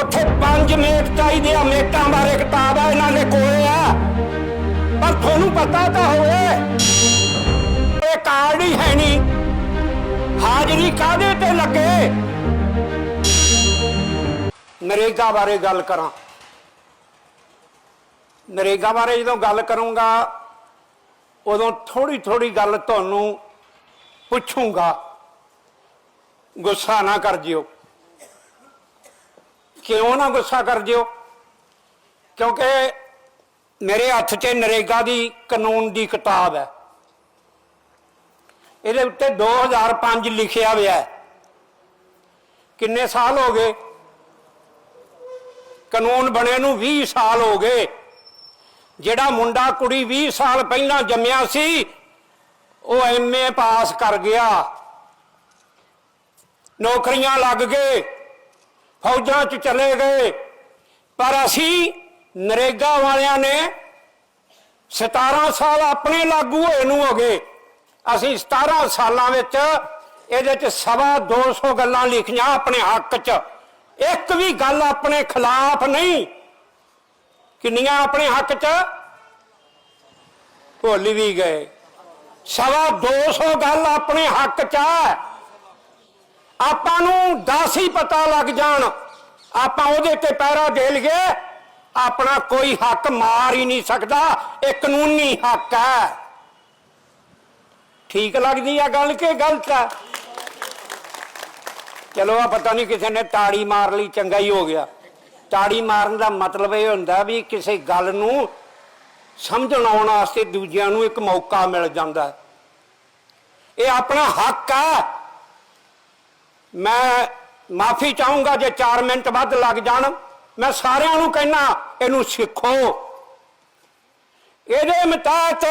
ਉੱਥੇ ਪੰਜ ਮੇਟ ਚਾਹੀਦੇ ਆ ਮੇਟਾਂ ਬਾਰੇ ਕਿਤਾਬ ਆ ਇਹਨਾਂ ਦੇ ਕੋਲੇ ਆ। ਪਰ ਤੁਹਾਨੂੰ ਪਤਾ ਤਾਂ ਹੋਵੇ, ਇਹ ਕਾਰਡ ਹੀ ਹੈ ਨਹੀਂ। ਹਾਜ਼ਰੀ ਕਾਦੇ ਤੇ ਲੱਗੇ? ਨਰੇਗਾ ਬਾਰੇ ਗੱਲ ਕਰਾਂ। ਨਰੇਗਾ ਬਾਰੇ ਜਦੋਂ ਗੱਲ ਕਰੂੰਗਾ, ਉਦੋਂ ਥੋੜੀ ਥੋੜੀ ਗੱਲ ਤੁਹਾਨੂੰ ਪੁੱਛੂੰਗਾ। ਗੁੱਸਾ ਨਾ ਕਰ ਜਿਓ। ਕਿਉਂ ਨਾ ਗੁੱਸਾ ਕਰ ਜਿਓ? ਕਿਉਂਕਿ ਮੇਰੇ ਹੱਥ 'ਚ ਨਰੇਗਾ ਦੀ ਕਾਨੂੰਨ ਦੀ ਕਿਤਾਬ ਹੈ। ਇਹਦੇ ਉੱਤੇ 2005 ਲਿਖਿਆ ਹੋਇਆ ਹੈ। ਕਿੰਨੇ ਸਾਲ ਹੋ ਗਏ? ਕਾਨੂੰਨ ਬਣੇ ਨੂੰ 20 ਸਾਲ ਹੋ ਗਏ। ਜਿਹੜਾ ਮੁੰਡਾ ਕੁੜੀ 20 ਸਾਲ ਪਹਿਲਾਂ ਜੰਮਿਆ ਸੀ, ਉਹ ਐਮਏ ਪਾਸ ਕਰ ਗਿਆ। ਨੌਕਰੀਆਂ ਲੱਗ ਗਏ। ਫੌਜਾਂ 'ਚ ਚਲੇ ਗਏ। ਪਰ ਅਸੀਂ ਨਰੇਗਾ ਵਾਲਿਆਂ ਨੇ 17 ਸਾਲ ਆਪਣੇ ਲਾਗੂ ਹੋਏ ਨੂੰ ਹੋ ਗਏ। ਅਸੀਂ 17 ਸਾਲਾਂ ਵਿੱਚ ਇਹਦੇ 'ਚ ਸਵਾ 200 ਗੱਲਾਂ ਲਿਖੀਆਂ ਆਪਣੇ ਹੱਕ 'ਚ। ਇੱਕ ਵੀ ਗੱਲ ਆਪਣੇ ਖਿਲਾਫ ਨਹੀਂ। ਕਿੰਨੀਆਂ ਆਪਣੇ ਹੱਕ 'ਚ? ਭੁੱਲ ਵੀ ਗਏ। ਸਵਾ 200 ਗੱਲ ਆਪਣੇ ਹੱਕ 'ਚ ਹੈ ਆਪਾਂ ਨੂੰ ਦਸ ਹੀ ਪਤਾ ਲੱਗ ਜਾਣ ਆਪਾਂ ਉਹਦੇ ਤੇ ਪੈਰਾ ਦੇ ਲਈਏ ਆਪਣਾ ਕੋਈ ਹੱਕ ਮਾਰ ਹੀ ਨਹੀਂ ਸਕਦਾ, ਇਹ ਕਾਨੂੰਨੀ ਹੱਕ ਹੈ। ਠੀਕ ਲੱਗਦੀ ਆ ਗੱਲ ਕਿ ਗਲਤ ਹੈ ਚਲੋ ਆ ਪਤਾ ਨਹੀਂ ਕਿਸੇ ਨੇ ਤਾੜੀ ਮਾਰ ਲਈ, ਚੰਗਾ ਹੀ ਹੋ ਗਿਆ। ਤਾੜੀ ਮਾਰਨ ਦਾ ਮਤਲਬ ਇਹ ਹੁੰਦਾ ਵੀ ਕਿਸੇ ਗੱਲ ਨੂੰ ਸਮਝਣ ਆਉਣ ਵਾਸਤੇ ਦੂਜਿਆਂ ਨੂੰ ਇੱਕ ਮੌਕਾ ਮਿਲ ਜਾਂਦਾ। ਇਹ ਆਪਣਾ ਹੱਕ ਹੈ ਮੈਂ ਮਾਫੀ ਚਾਹੂੰਗਾ ਜੇ 4 ਮਿੰਟ ਵੱਧ ਲੱਗ ਜਾਣ। ਮੈਂ ਸਾਰਿਆਂ ਨੂੰ ਕਹਿਣਾ, ਇਹਨੂੰ ਸਿੱਖੋ। ਇਹਦੇ ਮਤਾਤ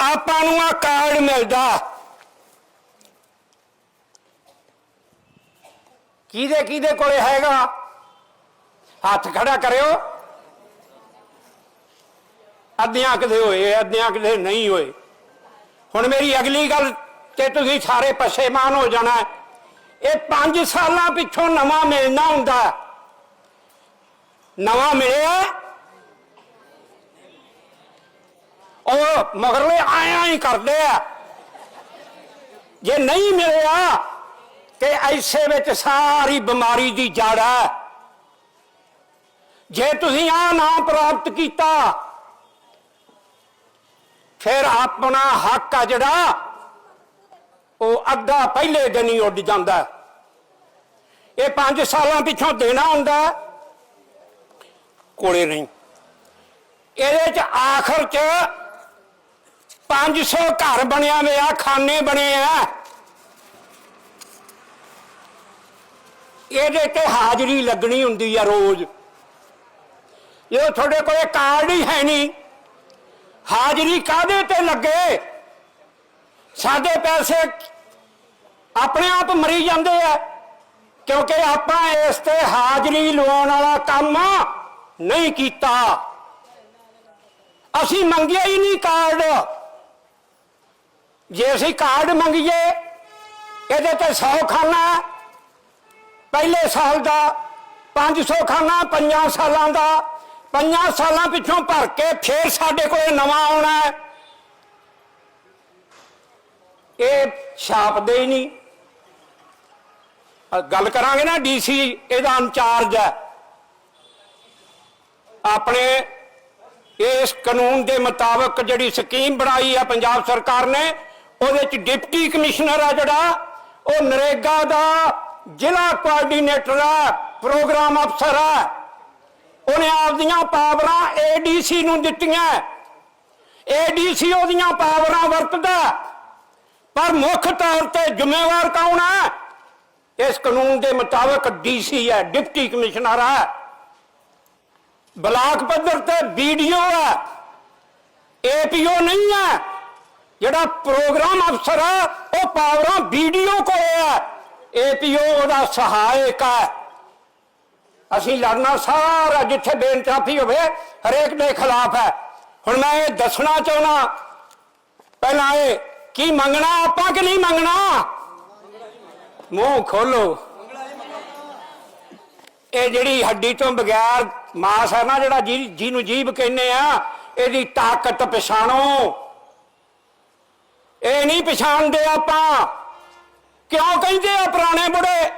ਆਪਾਂ ਨੂੰ ਆ ਕਾਰਡ ਮਿਲਦਾ। ਕਿਹਦੇ ਕਿਹਦੇ ਕੋਲੇ ਹੈਗਾ? ਹੱਥ ਖੜਾ ਕਰਿਓ। ਅੱਧਿਆਂ ਕਿਤੇ ਹੋਏ, ਅੱਧਿਆਂ ਕਿਤੇ ਨਹੀਂ ਹੋਏ। ਹੁਣ ਮੇਰੀ ਅਗਲੀ ਗੱਲ, ਤੇ ਤੁਸੀਂ ਸਾਰੇ ਪਛੇਮਾਨ ਹੋ ਜਾਣਾ। ਇਹ 5 ਸਾਲਾਂ ਪਿੱਛੋਂ ਨਵਾਂ ਮਿਲਣਾ ਹੁੰਦਾ। ਨਵਾਂ ਮਿਲਿਆ। ਉਹ ਮਗਰਲੇ ਆਇਆ ਹੀ ਕਰਦੇ ਆ। ਜੇ ਨਹੀਂ ਮਿਲਿਆ ਤੇ ਐਸੇ ਵਿੱਚ ਸਾਰੀ ਬਿਮਾਰੀ ਦੀ ਜੜ ਹੈ ਜੇ ਤੁਸੀਂ ਆ ਨਾਮ ਪ੍ਰਾਪਤ ਕੀਤਾ, ਫਿਰ ਆਪਣਾ ਹੱਕ ਆ ਜਿਹੜਾ ਉਹ ਅੱਧਾ ਪਹਿਲੇ ਦਿਨ ਹੀ ਉੱਡ ਜਾਂਦਾ। ਇਹ 5 ਸਾਲਾਂ ਪਿੱਛੋਂ ਦੇਣਾ ਹੁੰਦਾ, ਕੋਲੇ ਨਹੀਂ। ਇਹਦੇ ਚ ਆਖਰ ਚ 500 ਘਰ ਬਣਿਆ ਹੋਇਆ ਖਾਨੇ ਬਣੇ ਆ। ਇਹਦੇ ਤੇ ਹਾਜ਼ਰੀ ਲੱਗਣੀ ਹੁੰਦੀ ਆ ਰੋਜ਼। ਇਹ ਤੁਹਾਡੇ ਕੋਲੇ ਕਾਰਡ ਹੀ ਹੈ ਨਹੀਂ। ਹਾਜ਼ਰੀ ਕਾਦੇ ਤੇ ਲੱਗੇ? ਸਾਡੇ ਪੈਸੇ ਆਪਣੇ ਆਪ ਮਰੀ ਜਾਂਦੇ ਆ, ਕਿਉਂਕਿ ਆਪਾਂ ਇਸ ਤੇ ਹਾਜ਼ਰੀ ਲਵਾਉਣ ਵਾਲਾ ਕੰਮ ਨਹੀਂ ਕੀਤਾ। ਅਸੀਂ ਮੰਗਿਆ ਹੀ ਨਹੀਂ ਕਾਰਡ। ਜੇ ਅਸੀਂ ਕਾਰਡ ਮੰਗੀਏ, ਇਹਦੇ ਤੇ 100 ਖਾਨਾ, ਪਹਿਲੇ ਸਾਲ ਦਾ 500 ਖਾਨਾ, ਪੰਜਾਂ ਸਾਲਾਂ ਦਾ, ਪੰਜਾਂ ਸਾਲਾਂ ਪਿੱਛੋਂ ਭਰ ਕੇ ਫੇਰ ਸਾਡੇ ਕੋਲ ਨਵਾਂ ਆਉਣਾ ਹੈ। ਇਹ ਛਾਪਦੇ ਹੀ ਨਹੀਂ। ਗੱਲ ਕਰਾਂਗੇ ਨਾ ਡੀਸੀ ਇਹਦਾ ਇੰਚਾਰਜ ਹੈ। ਆਪਣੇ ਇਸ ਕਾਨੂੰਨ ਦੇ ਮੁਤਾਬਕ ਜਿਹੜੀ ਸਕੀਮ ਬਣਾਈ ਹੈ ਪੰਜਾਬ ਸਰਕਾਰ ਨੇ, ਉਹਦੇ ਚ ਡਿਪਟੀ ਕਮਿਸ਼ਨਰ ਆ ਜਿਹੜਾ, ਉਹ ਨਰੇਗਾ ਦਾ ਜ਼ਿਲ੍ਹਾ ਕੋਆਰਡੀਨੇਟਰ ਹੈ, ਪ੍ਰੋਗਰਾਮ ਅਫਸਰ ਹੈ। ਉਹਨੇ ਆਪਦੀਆਂ ਪਾਵਰਾਂ ਏਡੀਸੀ ਨੂੰ ਦਿੱਤੀਆਂ। ਏਡੀਸੀ ਉਹਦੀਆਂ ਪਾਵਰਾਂ ਵਰਤਦਾ। ਪਰ ਮੁੱਖ ਤੌਰ ਤੇ ਜ਼ਿੰਮੇਵਾਰ ਕੌਣ ਹੈ? ਇਸ ਕਾਨੂੰਨ ਦੇ ਮੁਤਾਬਕ ਡੀਸੀ ਹੈ, ਡਿਪਟੀ ਕਮਿਸ਼ਨਰ ਹੈ। ਬਲਾਕ ਪੱਧਰ ਤੇ ਵੀਡੀਓ ਹੈ। ਏਪੀਓ ਨਹੀਂ ਹੈ। ਜਿਹੜਾ ਪ੍ਰੋਗਰਾਮ ਅਫਸਰ ਹੈ, ਉਹ ਪਾਵਰਾਂ ਵੀਡੀਓ ਕੋਲ ਹੈ। ਏਪੀਓ ਉਹਦਾ ਸਹਾਇਕ ਹੈ। ਅਸੀਂ ਲੜਨਾ ਸਾਰਾ ਜਿੱਥੇ ਬੇਇਨਸਾਫੀ ਹੋਵੇ, ਹਰੇਕ ਦੇ ਖਿਲਾਫ ਹੈ। ਹੁਣ ਮੈਂ ਇਹ ਦੱਸਣਾ ਚਾਹੁੰਦਾ, ਪਹਿਲਾਂ ਇਹ ਕੀ ਮੰਗਣਾ ਆਪਾਂ ਕਿ ਨਹੀਂ ਮੰਗਣਾ? ਮੂੰਹ ਖੋਲੋ। ਇਹ ਜਿਹੜੀ ਹੱਡੀ ਤੋਂ ਬਗੈਰ ਮਾਸ ਹੈ ਨਾ ਜਿਹੜਾ ਜੀ ਜਿਹਨੂੰ ਜੀਬ ਕਹਿੰਦੇ ਆ, ਇਹਦੀ ਤਾਕਤ ਪਛਾਣੋ। ਇਹ ਨਹੀਂ ਪਛਾਣਦੇ ਆਪਾਂ। ਕਿਉਂ ਕਹਿੰਦੇ ਆ ਪੁਰਾਣੇ ਬੁੜੇ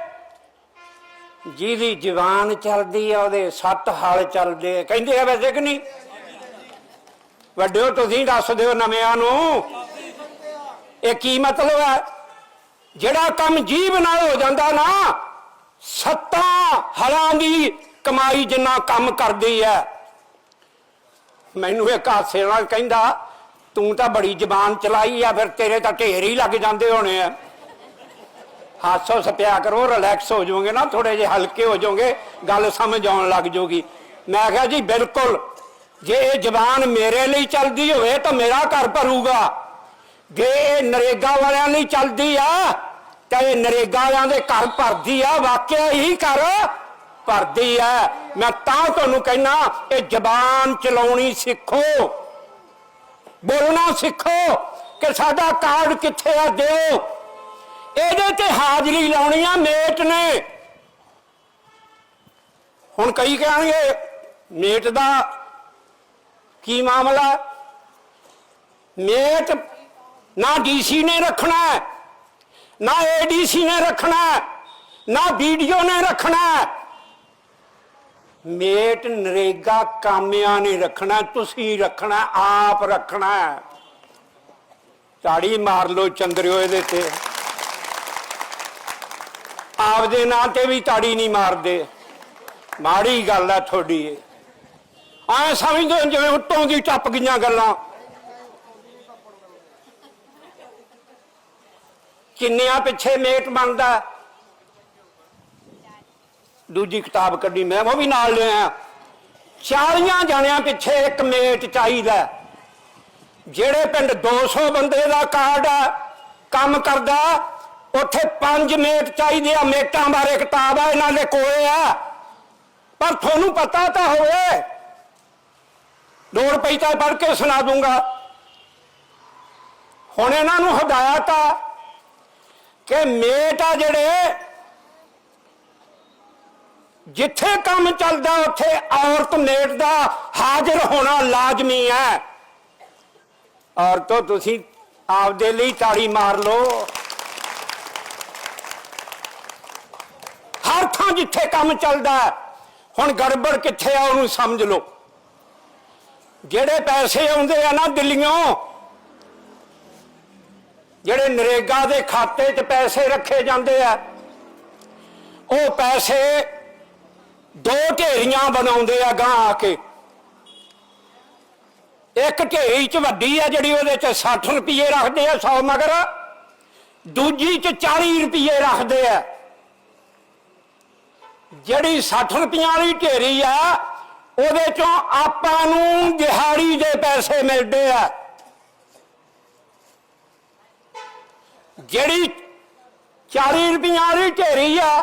ਜਿਹਦੀ ਜਵਾਨ ਚੱਲਦੀ ਆ, ਉਹਦੇ ਸੱਤ ਹਲ ਚੱਲਦੇ ਕਹਿੰਦੇ ਆ ਵੈਸੇ ਕਿ ਨਹੀਂ? ਵੱਡਿਓ, ਤੁਸੀਂ ਦੱਸ ਦਿਓ ਨਵਿਆਂ ਨੂੰ। ਇਹ ਕੀ ਮਤਲਬ ਹੈ? ਜਿਹੜਾ ਕੰਮ ਜੀਵ ਨਾਲ ਹੋ ਜਾਂਦਾ ਨਾ, ਸੱਤਾ ਹਲਾਂ ਦੀ ਕਮਾਈ ਜਿੰਨਾ ਕੰਮ ਕਰਦੀ ਹੈ। ਮੈਨੂੰ ਇੱਕ ਹਾਸੇ ਨਾਲ ਕਹਿੰਦਾ, ਤੂੰ ਤਾਂ ਬੜੀ ਜ਼ਬਾਨ ਚਲਾਈ ਆ, ਫਿਰ ਤੇਰੇ ਤਾਂ ਢੇਰ ਹੀ ਲੱਗ ਜਾਂਦੇ ਹੋਣੇ ਆ। ਹਾਸੋ ਸਪਿਆ ਕਰੋ ਰਿਲੈਕਸ ਹੋ ਜਾਓਗੇ ਨਾ ਥੋੜੇ ਜਿਹੇ ਹਲਕੇ ਹੋ ਜਾਓਗੇ, ਗੱਲ ਸਮਝ ਆਉਣ ਲੱਗ ਜਾਊਗੀ। ਮੈਂ ਕਿਹਾ, ਜੀ, ਬਿਲਕੁਲ। ਜੇ ਇਹ ਜ਼ਬਾਨ ਮੇਰੇ ਲਈ ਚੱਲਦੀ ਹੋਵੇ, ਤਾਂ ਮੇਰਾ ਘਰ ਭਰੂਗਾ। ਜੇ ਇਹ ਨਰੇਗਾ ਵਾਲਿਆਂ ਲਈ ਚੱਲਦੀ ਆ, ਤਾਂ ਇਹ ਨਰੇਗਾ ਵਾਲਿਆਂ ਦੇ ਘਰ ਭਰਦੀ ਆ, ਵਾਕਿਆ ਹੀ ਘਰ ਭਰਦੀ ਆ। ਮੈਂ ਤਾਂ ਤੁਹਾਨੂੰ ਕਹਿਣਾ ਇਹ ਜ਼ਬਾਨ ਚਲਾਉਣੀ ਸਿੱਖੋ। ਬੋਲਣਾ ਸਿੱਖੋ ਕਿ ਸਾਡਾ ਕਾਰਡ ਕਿੱਥੇ ਆ, ਦਿਓ। ਇਹਦੇ ਤੇ ਹਾਜ਼ਰੀ ਲਾਉਣੀ ਆ, ਮੇਟ ਨੇ। ਹੁਣ ਕਈ ਕਹਿਣਗੇ, ਮੇਟ ਦਾ ਕੀ ਮਾਮਲਾ? ਮੇਟ ਨਾ ਡੀਸੀ ਨੇ ਰੱਖਣਾ ਹੈ, ਨਾ ਏਡੀਸੀ ਨੇ ਰੱਖਣਾ ਹੈ, ਨਾ ਵੀਡੀਓ ਨੇ ਰੱਖਣਾ ਮੇਟ ਨਰੇਗਾ ਕਾਮਿਆਂ ਨੇ ਰੱਖਣਾ ਤੁਸੀਂ ਰੱਖਣਾ ਆਪ ਰੱਖਣਾ ਤਾੜੀ ਮਾਰ ਲੋ ਚੰਦਰਿਓ ਇਹਦੇ ਤੇ। ਆਪਦੇ ਨਾਂ ਤੇ ਵੀ ਤਾੜੀ ਨਹੀਂ ਮਾਰਦੇ। ਮਾੜੀ ਗੱਲ ਆ ਤੁਹਾਡੀ। ਇਹ ਐ ਸਮਝਦੇ ਜਿਵੇਂ ਉੱਤੋਂ ਦੀ ਟੱਪ ਗਈਆਂ ਗੱਲਾਂ। ਕਿੰਨਿਆਂ ਪਿੱਛੇ ਮੇਟ ਬਣਦਾ? ਦੂਜੀ ਕਿਤਾਬ ਕੱਢੀ ਮੈਂ, ਉਹ ਵੀ ਨਾਲ ਲਿਆ 40 ਜਣਿਆਂ ਪਿੱਛੇ ਇੱਕ ਮੇਟ ਚਾਹੀਦਾ ਜਿਹੜੇ ਪਿੰਡ 200 ਬੰਦੇ ਦਾ ਕਾਰਡ ਆ, ਕੰਮ ਕਰਦਾ, ਉੱਥੇ ਪੰਜ ਮੇਟ ਚਾਹੀਦੇ ਆ। ਮੇਟਾਂ ਬਾਰੇ ਕਿਤਾਬ ਆ, ਇਹਨਾਂ ਦੇ ਕੋਲੇ ਆ। ਪਰ ਤੁਹਾਨੂੰ ਪਤਾ ਤਾਂ ਹੋਵੇ ਦੋ ਪਈ ਤਾਂ ਪੜ੍ਹ ਕੇ ਸੁਣਾ ਦੂੰਗਾ। ਹੁਣ ਇਹਨਾਂ ਨੂੰ ਹਦਾਇਤ ਆ ਕਿ ਮੇਟ ਆ ਜਿਹੜੇ ਜਿੱਥੇ ਕੰਮ ਚੱਲਦਾ, ਉੱਥੇ ਔਰਤ ਮੇਟ ਦਾ ਹਾਜ਼ਰ ਹੋਣਾ ਲਾਜ਼ਮੀ ਹੈ। ਔਰਤੋ, ਤੁਸੀਂ ਆਪਦੇ ਲਈ ਤਾੜੀ ਮਾਰ ਲਓ। ਹਰ ਥਾਂ ਜਿੱਥੇ ਕੰਮ ਚੱਲਦਾ ਹੁਣ ਗੜਬੜ ਕਿੱਥੇ ਆ ਉਹਨੂੰ ਸਮਝ ਲਓ। ਜਿਹੜੇ ਪੈਸੇ ਆਉਂਦੇ ਆ ਨਾ ਦਿੱਲੀੋਂ ਜਿਹੜੇ ਨਰੇਗਾ ਦੇ ਖਾਤੇ 'ਚ ਪੈਸੇ ਰੱਖੇ ਜਾਂਦੇ ਆ, ਉਹ ਪੈਸੇ ਦੋ ਢੇਰੀਆਂ ਬਣਾਉਂਦੇ ਆ ਗਾਂ ਆ ਕੇ। ਇੱਕ ਢੇਰੀ 'ਚ ਵੱਡੀ ਆ ਜਿਹੜੀ ਉਹਦੇ 'ਚ 60 ਰੁਪਏ ਰੱਖਦੇ ਆ 100 ਮਗਰ, ਦੂਜੀ 'ਚ 40 ਰੁਪਏ ਰੱਖਦੇ ਆ। ਜਿਹੜੀ 60 ਰੁਪਈਆਂ ਵਾਲੀ ਢੇਰੀ ਆ, ਉਹਦੇ ਚੋਂ ਆਪਾਂ ਨੂੰ ਦਿਹਾੜੀ ਦੇ ਪੈਸੇ ਮਿਲਦੇ ਆ। ਜਿਹੜੀ 40 ਰੁਪਈਆ ਦੀ ਢੇਰੀ ਆ,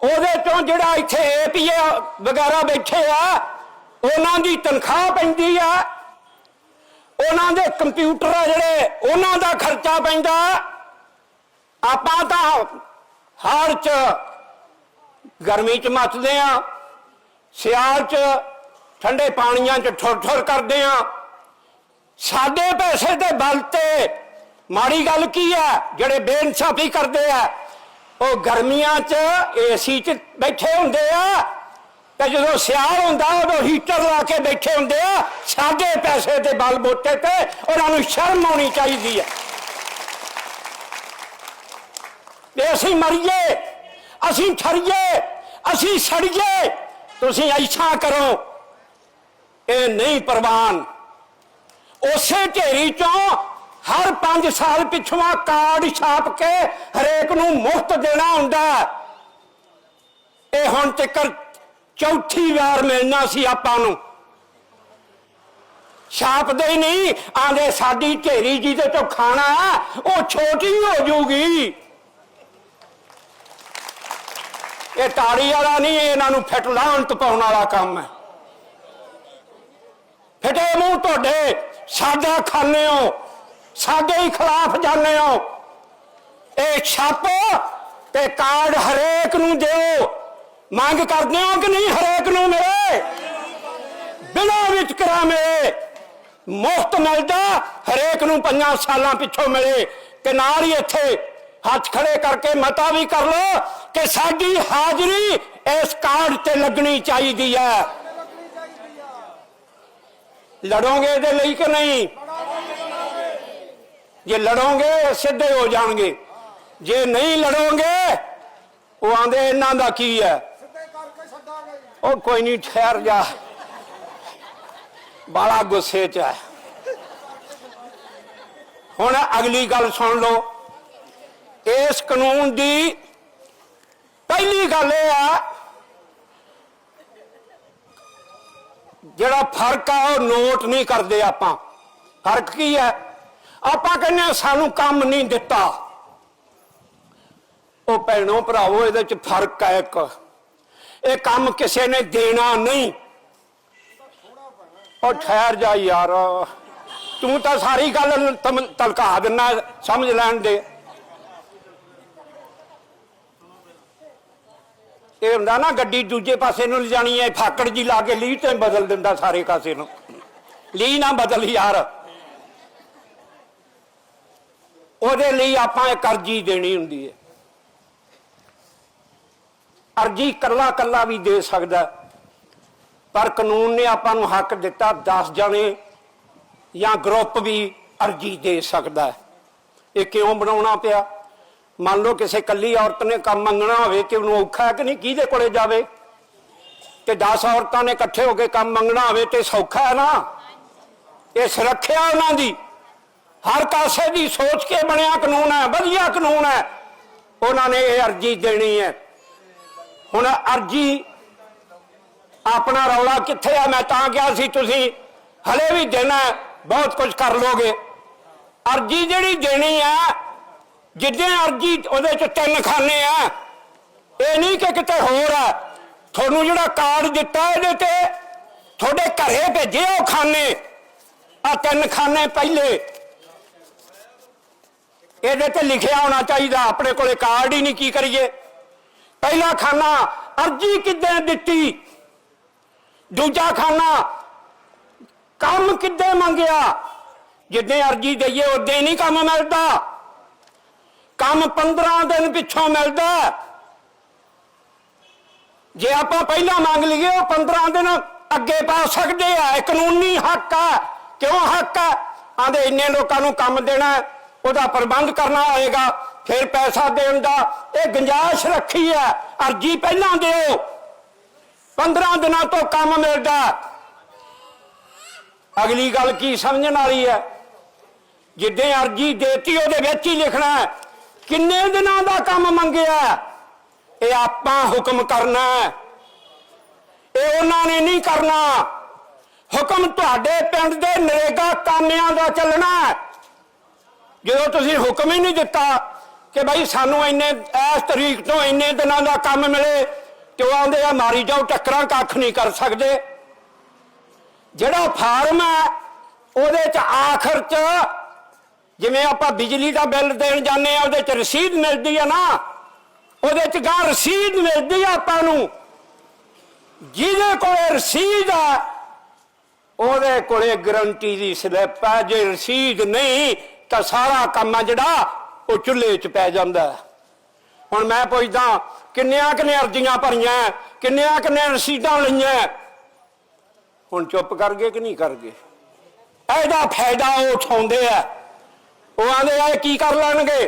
ਉਹਦੇ ਤੋਂ ਜਿਹੜਾ ਇੱਥੇ ਏਪੀਏ ਵਗੈਰਾ ਬੈਠੇ ਆ, ਉਹਨਾਂ ਦੀ ਤਨਖਾਹ ਪੈਂਦੀ ਆ। ਉਹਨਾਂ ਦੇ ਕੰਪਿਊਟਰ ਆ ਜਿਹੜੇ, ਉਹਨਾਂ ਦਾ ਖਰਚਾ ਪੈਂਦਾ। ਆਪਾਂ ਤਾਂ ਹਰ ਚ ਗਰਮੀ ਚ ਮੱਚਦੇ ਆ, ਸਿਆਲ ਚ ਠੰਡੇ ਪਾਣੀਆਂ ਚ ਠੁਰ ਠੁਰ ਕਰਦੇ ਆ। ਸਾਡੇ ਪੈਸੇ ਦੇ ਬਲ ਤੇ ਮਾੜੀ ਗੱਲ ਕੀ ਹੈ? ਜਿਹੜੇ ਬੇਇਨਸਾਫੀ ਕਰਦੇ ਆ, ਉਹ ਗਰਮੀਆਂ ਚ ਏਸੀ ਚ ਬੈਠੇ ਹੁੰਦੇ ਆ। ਤੇ ਜਦੋਂ ਸਿਆਲ ਹੁੰਦਾ, ਉਦੋਂ ਹੀਟਰ ਲਾ ਕੇ ਬੈਠੇ ਹੁੰਦੇ ਆ। ਸਾਡੇ ਪੈਸੇ ਦੇ ਬਲ ਬੋਟੇ ਤੇ ਉਹਨਾਂ ਨੂੰ ਸ਼ਰਮ ਆਉਣੀ ਚਾਹੀਦੀ ਹੈ। ਤੇ ਅਸੀਂ ਮਰੀਏ, ਅਸੀਂ ਠਰੀਏ, ਅਸੀਂ ਸੜੀਏ, ਤੁਸੀਂ ਐਸਾ ਕਰੋ। ਇਹ ਨਹੀਂ ਪ੍ਰਵਾਨ। ਉਸੇ ਢੇਰੀ ਚੋਂ ਹਰ 5 ਸਾਲ ਪਿਛਵਾ ਕਾਰਡ ਛਾਪ ਕੇ ਹਰੇਕ ਨੂੰ ਮੁਫਤ ਦੇਣਾ ਹੁੰਦਾ ਇਹ ਹੁਣ ਤੱਕ ਚੌਥੀ ਵਾਰ ਮਿਲਣਾ ਸੀ ਆਪਾਂ ਨੂੰ। ਛਾਪਦੇ ਹੀ ਨਹੀਂ, ਆਂਦੇ ਸਾਡੀ ਢੇਰੀ ਜਿਹਦੇ ਤੋਂ ਖਾਣਾ ਉਹ ਛੋਟੀ ਹੋ ਜਾਊਗੀ ਇਹ ਤਾੜੀ ਵਾਲਾ ਨਹੀਂ ਇਹਨਾਂ ਨੂੰ ਫਿੱਟ ਲਾਹਣਤ ਪਾਉਣ ਵਾਲਾ ਕੰਮ ਹੈ। ਫਿੱਟੇ ਮੂੰਹ ਤੁਹਾਡੇ ਸਾਡਾ ਖਾਣੇ ਹੋ। ਸਾਡੇ ਹੀ ਖਿਲਾਫ ਜਾਂਦੇ ਹੋ। ਇਹ ਛਾਪੋ ਤੇ ਕਾਰਡ ਹਰੇਕ ਨੂੰ ਦਿਓ। ਮੰਗ ਕਰਦੇ ਹੋ ਕਿ ਨਹੀਂ ਹਰੇਕ ਨੂੰ ਮਿਲੇ? ਬਿਨਾਂ ਵਿਤਕਰਾ ਮਿਲੇ? ਮੁਫਤ ਮਿਲਦਾ, ਹਰੇਕ ਨੂੰ ਪੰਜਾਂ ਸਾਲਾਂ ਪਿੱਛੋਂ ਮਿਲੇ। ਤੇ ਨਾਲ ਹੀ ਇੱਥੇ ਹੱਥ ਖੜੇ ਕਰਕੇ ਮਤਾ ਵੀ ਕਰ ਲੋ ਕਿ ਸਾਡੀ ਹਾਜ਼ਰੀ ਇਸ ਕਾਰਡ ਤੇ ਲੱਗਣੀ ਚਾਹੀਦੀ ਹੈ। ਲੜੋਗੇ ਇਹਦੇ ਲਈ ਕਿ ਨਹੀਂ? ਜੇ ਲੜੋਗੇ ਸਿੱਧੇ ਹੋ ਜਾਣਗੇ। ਜੇ ਨਹੀਂ ਲੜੋਗੇ ਉਹ ਆਂਦੇ ਇਹਨਾਂ ਦਾ ਕੀ ਹੈ? ਉਹ ਕੋਈ ਨਹੀਂ ਠਹਿਰ ਜਾ। ਬਾਲਾ ਗੁੱਸੇ ਚ ਹੈ। ਹੁਣ ਅਗਲੀ ਗੱਲ ਸੁਣ ਲਓ। ਇਸ ਕਾਨੂੰਨ ਦੀ ਪਹਿਲੀ ਗੱਲ ਇਹ ਆ ਜਿਹੜਾ ਫ਼ਰਕ ਆ ਉਹ ਨੋਟ ਨਹੀਂ ਕਰਦੇ ਆਪਾਂ। ਫ਼ਰਕ ਕੀ ਹੈ? ਆਪਾਂ ਕਹਿੰਦੇ ਹਾਂ, ਸਾਨੂੰ ਕੰਮ ਨਹੀਂ ਦਿੱਤਾ। ਉਹ ਭੈਣੋ ਭਰਾਵੋ ਇਹਦੇ ਚ ਫ਼ਰਕ ਹੈ ਇੱਕ। ਇਹ ਕੰਮ ਕਿਸੇ ਨੇ ਦੇਣਾ ਨਹੀਂ। ਉਹ ਠਹਿਰ ਜਾ ਯਾਰ। ਤੂੰ ਤਾਂ ਸਾਰੀ ਗੱਲ ਤਲਕਾ ਦਿੰਨਾ ਸਮਝ ਲੈਣ ਦੇ। ਇਹ ਹੁੰਦਾ ਨਾ ਗੱਡੀ ਦੂਜੇ ਪਾਸੇ ਨੂੰ ਲਿਜਾਣੀ ਹੈ ਫਾਕੜ ਜੀ ਲਾ ਕੇ ਲੀਹ ਤੇ ਬਦਲ ਦਿੰਦਾ ਸਾਰੇ ਕਾਸੇ ਨੂੰ। ਲੀਹ ਨਾ ਬਦਲ ਯਾਰ। ਉਹਦੇ ਲਈ ਆਪਾਂ ਇੱਕ ਅਰਜੀ ਦੇਣੀ ਹੁੰਦੀ ਹੈ। ਅਰਜੀ ਕੱਲਾ ਕੱਲਾ ਵੀ ਦੇ ਸਕਦਾ ਪਰ ਕਾਨੂੰਨ ਨੇ ਆਪਾਂ ਨੂੰ ਹੱਕ ਦਿੱਤਾ 10 ਜਣੇ ਜਾਂ ਗਰੁੱਪ ਵੀ ਅਰਜੀ ਦੇ ਸਕਦਾ ਇਹ ਕਿਉਂ ਬਣਾਉਣਾ ਪਿਆ? ਮੰਨ ਲਓ ਕਿਸੇ ਕੱਲੀ ਔਰਤ ਨੇ ਕੰਮ ਮੰਗਣਾ ਹੋਵੇ ਤੇ ਉਹਨੂੰ ਔਖਾ ਹੈ ਕਿ ਨਹੀਂ? ਕਿਹਦੇ ਕੋਲੇ ਜਾਵੇ? ਤੇ 10 ਔਰਤਾਂ ਨੇ ਇਕੱਠੇ ਹੋ ਕੇ ਕੰਮ ਮੰਗਣਾ ਹੋਵੇ ਤੇ ਸੌਖਾ ਹੈ ਨਾ? ਇਹ ਸੁਰੱਖਿਆ ਉਹਨਾਂ ਦੀ। ਹਰ ਕਾਸੇ ਦੀ ਸੋਚ ਕੇ ਬਣਿਆ ਕਾਨੂੰਨ ਹੈ, ਵਧੀਆ ਕਾਨੂੰਨ ਹੈ। ਉਹਨਾਂ ਨੇ ਇਹ ਅਰਜੀ ਦੇਣੀ ਹੈ। ਹੁਣ ਅਰਜੀ ਆਪਣਾ ਰੌਲਾ ਕਿੱਥੇ ਆ? ਮੈਂ ਤਾਂ ਕਿਹਾ ਸੀ ਤੁਸੀਂ ਹਲੇ ਵੀ ਦੇਣਾ ਬਹੁਤ ਕੁਝ ਕਰ ਲੋਗੇ। ਅਰਜੀ ਜਿਹੜੀ ਦੇਣੀ ਆ ਜਿੱਦਾਂ ਅਰਜੀ ਉਹਦੇ ਚ ਤਿੰਨ ਖਾਨੇ ਆ। ਇਹ ਨਹੀਂ ਕਿ ਕਿਤੇ ਹੋਰ ਆ ਤੁਹਾਨੂੰ ਜਿਹੜਾ ਕਾਰਡ ਦਿੱਤਾ ਇਹਦੇ ਤੇ ਤੁਹਾਡੇ ਘਰੇ ਭੇਜੇ ਉਹ ਖਾਨੇ। ਆ ਤਿੰਨ ਖਾਨੇ ਪਹਿਲੇ। ਇਹਦੇ ਤੇ ਲਿਖਿਆ ਹੋਣਾ ਚਾਹੀਦਾ, ਆਪਣੇ ਕੋਲੇ ਕਾਰਡ ਹੀ ਨਹੀਂ, ਕੀ ਕਰੀਏ? ਪਹਿਲਾ ਖਾਨਾ ਅਰਜੀ ਕਿੱਦਾਂ ਦਿੱਤੀ? ਦੂਜਾ ਖਾਨਾ ਕੰਮ ਕਿੱਦਾਂ ਮੰਗਿਆ? ਜਿੱਦਾਂ ਅਰਜੀ ਦਈਏ, ਉਦੋਂ ਹੀ ਨਹੀਂ ਕੰਮ ਮਿਲਦਾ। ਕੰਮ 15 ਦਿਨ ਪਿੱਛੋਂ ਮਿਲਦਾ। ਜੇ ਆਪਾਂ ਪਹਿਲਾਂ ਮੰਗ ਲਈਏ, ਉਹ 15 ਦਿਨ ਅੱਗੇ ਪਾ ਸਕਦੇ ਆ। ਇਹ ਕਾਨੂੰਨੀ ਹੱਕ ਆ। ਕਿਉਂ ਹੱਕ ਆ? ਆਂਦੇ ਇੰਨੇ ਲੋਕਾਂ ਨੂੰ ਕੰਮ ਦੇਣਾ ਉਹਦਾ ਪ੍ਰਬੰਧ ਕਰਨਾ ਹੋਏਗਾ, ਫਿਰ ਪੈਸਾ ਦੇਣ ਦਾ। ਇਹ ਗੁੰਜਾਇਸ਼ ਰੱਖੀ ਹੈ। ਅਰਜੀ ਪਹਿਲਾਂ ਦਿਓ। 15 ਦਿਨਾਂ ਤੋਂ ਕੰਮ ਮਿਲਦਾ। ਅਗਲੀ ਗੱਲ ਕੀ ਸਮਝਣ ਵਾਲੀ ਹੈ? ਜਿੱਦਾਂ ਅਰਜੀ ਦੇਤੀ, ਉਹਦੇ ਵਿੱਚ ਹੀ ਲਿਖਣਾ ਕਿੰਨੇ ਦਿਨਾਂ ਦਾ ਕੰਮ ਮੰਗਿਆ? ਇਹ ਆਪਾਂ ਹੁਕਮ ਕਰਨਾ ਇਹ ਉਹਨਾਂ ਨੇ ਨਹੀਂ ਕਰਨਾ। ਹੁਕਮ ਤੁਹਾਡੇ ਪਿੰਡ ਦੇ ਨਰੇਗਾ ਕਾਮਿਆਂ ਦਾ ਚੱਲਣਾ ਜਦੋਂ ਤੁਸੀਂ ਹੁਕਮ ਹੀ ਨਹੀਂ ਦਿੱਤਾ ਕਿ ਭਾਈ ਸਾਨੂੰ ਇੰਨੇ, ਇਸ ਤਰੀਕ ਤੋਂ ਇੰਨੇ ਦਿਨਾਂ ਦਾ ਕੰਮ ਮਿਲੇ ਤੇ ਉਹ ਆਂਦੇ ਆ, ਮਾਰੀ ਜਾਓ, ਟੱਕਰਾਂ ਕੱਖ ਨਹੀਂ ਕਰ ਸਕਦੇ। ਜਿਹੜਾ ਫਾਰਮ ਹੈ, ਉਹਦੇ ਚ ਆਖਰ ਚ ਜਿਵੇਂ ਆਪਾਂ ਬਿਜਲੀ ਦਾ ਬਿੱਲ ਦੇਣ ਜਾਂਦੇ ਆ, ਉਹਦੇ ਚ ਰਸੀਦ ਮਿਲਦੀ ਆ ਨਾ, ਉਹਦੇ ਚ ਗਾਂ ਰਸੀਦ ਮਿਲਦੀ ਆ ਆਪਾਂ ਨੂੰ। ਜਿਹਦੇ ਕੋਲ ਰਸੀਦ ਆ, ਉਹਦੇ ਕੋਲੇ ਗਰੰਟੀ ਦੀ ਸਲਿੱਪ ਹੈ ਜੇ ਰਸੀਦ ਨਹੀਂ ਤਾਂ ਸਾਰਾ ਕੰਮ ਆ ਜਿਹੜਾ, ਉਹ ਚੁੱਲ੍ਹੇ 'ਚ ਪੈ ਜਾਂਦਾ ਹੈ। ਹੁਣ ਮੈਂ ਪੁੱਛਦਾ, ਕਿੰਨਿਆਂ ਕਿੰਨੇ ਅਰਜ਼ੀਆਂ ਭਰੀਆਂ ਕਿੰਨਿਆਂ ਕਿੰਨੇ ਰਸੀਦਾਂ ਲਈਆਂ ਹੁਣ ਚੁੱਪ ਕਰ ਗਏ ਕਿ ਨਹੀਂ ਕਰ ਗਏ ਇਹਦਾ ਫਾਇਦਾ ਉਹ ਉਠਾਉਂਦੇ ਆ। ਉਹ ਆਂਦੇ ਆ ਕੀ ਕਰ ਲੈਣਗੇ?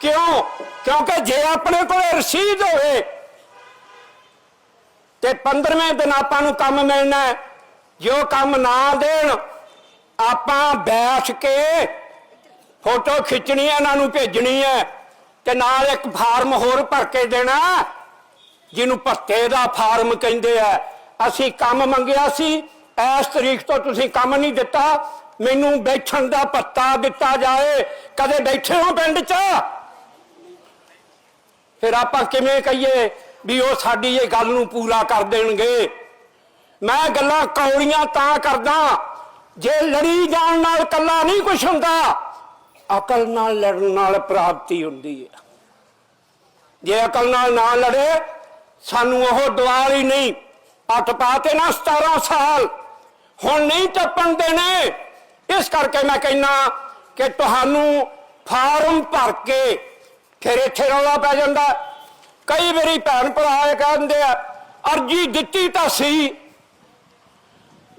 ਕਿਉਂ? ਕਿਉਂਕਿ ਜੇ ਆਪਣੇ ਕੋਲ ਰਸੀਦ ਹੋਵੇ, ਤੇ 15ਵੇਂ ਦਿਨ ਆਪਾਂ ਨੂੰ ਕੰਮ ਮਿਲਣਾ ਹੈ। ਜੇ ਉਹ ਕੰਮ ਨਾ ਦੇਣ, ਆਪਾਂ ਬੈਠ ਕੇ ਫੋਟੋ ਖਿੱਚਣੀ ਹੈ, ਇਹਨਾਂ ਨੂੰ ਭੇਜਣੀ ਹੈ ਤੇ ਨਾਲ ਇੱਕ ਫਾਰਮ ਹੋਰ ਭਰ ਕੇ ਦੇਣਾ, ਜਿਹਨੂੰ ਭੱਤੇ ਦਾ ਫਾਰਮ ਕਹਿੰਦੇ ਆ। ਅਸੀਂ ਕੰਮ ਮੰਗਿਆ ਸੀ, ਇਸ ਤਰੀਕ ਤੋਂ ਤੁਸੀਂ ਕੰਮ ਨਹੀਂ ਦਿੱਤਾ, ਮੈਨੂੰ ਬੈਠਣ ਦਾ ਪੱਤਾ ਦਿੱਤਾ ਜਾਏ। ਕਦੇ ਬੈਠੇ ਹੋ ਪਿੰਡ 'ਚ? ਫਿਰ ਆਪਾਂ ਕਿਵੇਂ ਕਹੀਏ ਵੀ ਉਹ ਸਾਡੀ ਇਹ ਗੱਲ ਨੂੰ ਪੂਰਾ ਕਰ ਦੇਣਗੇ? ਮੈਂ ਗੱਲਾਂ ਕੌੜੀਆਂ ਤਾਂ ਕਰਦਾ, ਜੇ ਲੜੀ ਜਾਣ ਨਾਲ ਕੱਲਾ ਨਹੀਂ ਕੁਝ ਹੁੰਦਾ। ਅਕਲ ਨਾਲ ਲੜਨ ਨਾਲ ਪ੍ਰਾਪਤੀ ਹੁੰਦੀ ਹੈ। ਜੇ ਅਕਲ ਨਾਲ ਨਾ ਲੜੇ, ਸਾਨੂੰ ਉਹ ਦਵਾਲ ਹੀ ਨਹੀਂ। ਅੱਠ ਪਾਤੇ ਨਾ 17 ਸਾਲ। ਹੁਣ ਨਹੀਂ ਟੱਪਣ ਦੇਣੇ। ਇਸ ਕਰਕੇ ਮੈਂ ਕਹਿੰਨਾ ਕਿ ਤੁਹਾਨੂੰ ਫਾਰਮ ਭਰ ਕੇ ਫਿਰ ਇੱਥੇ ਰੌਲਾ ਪੈ ਜਾਂਦਾ। ਕਈ ਵਾਰੀ ਭੈਣ ਭਰਾ ਇਹ ਕਹਿੰਦੇ ਆ, ਅਰਜੀ ਦਿੱਤੀ ਤਾਂ ਸੀ।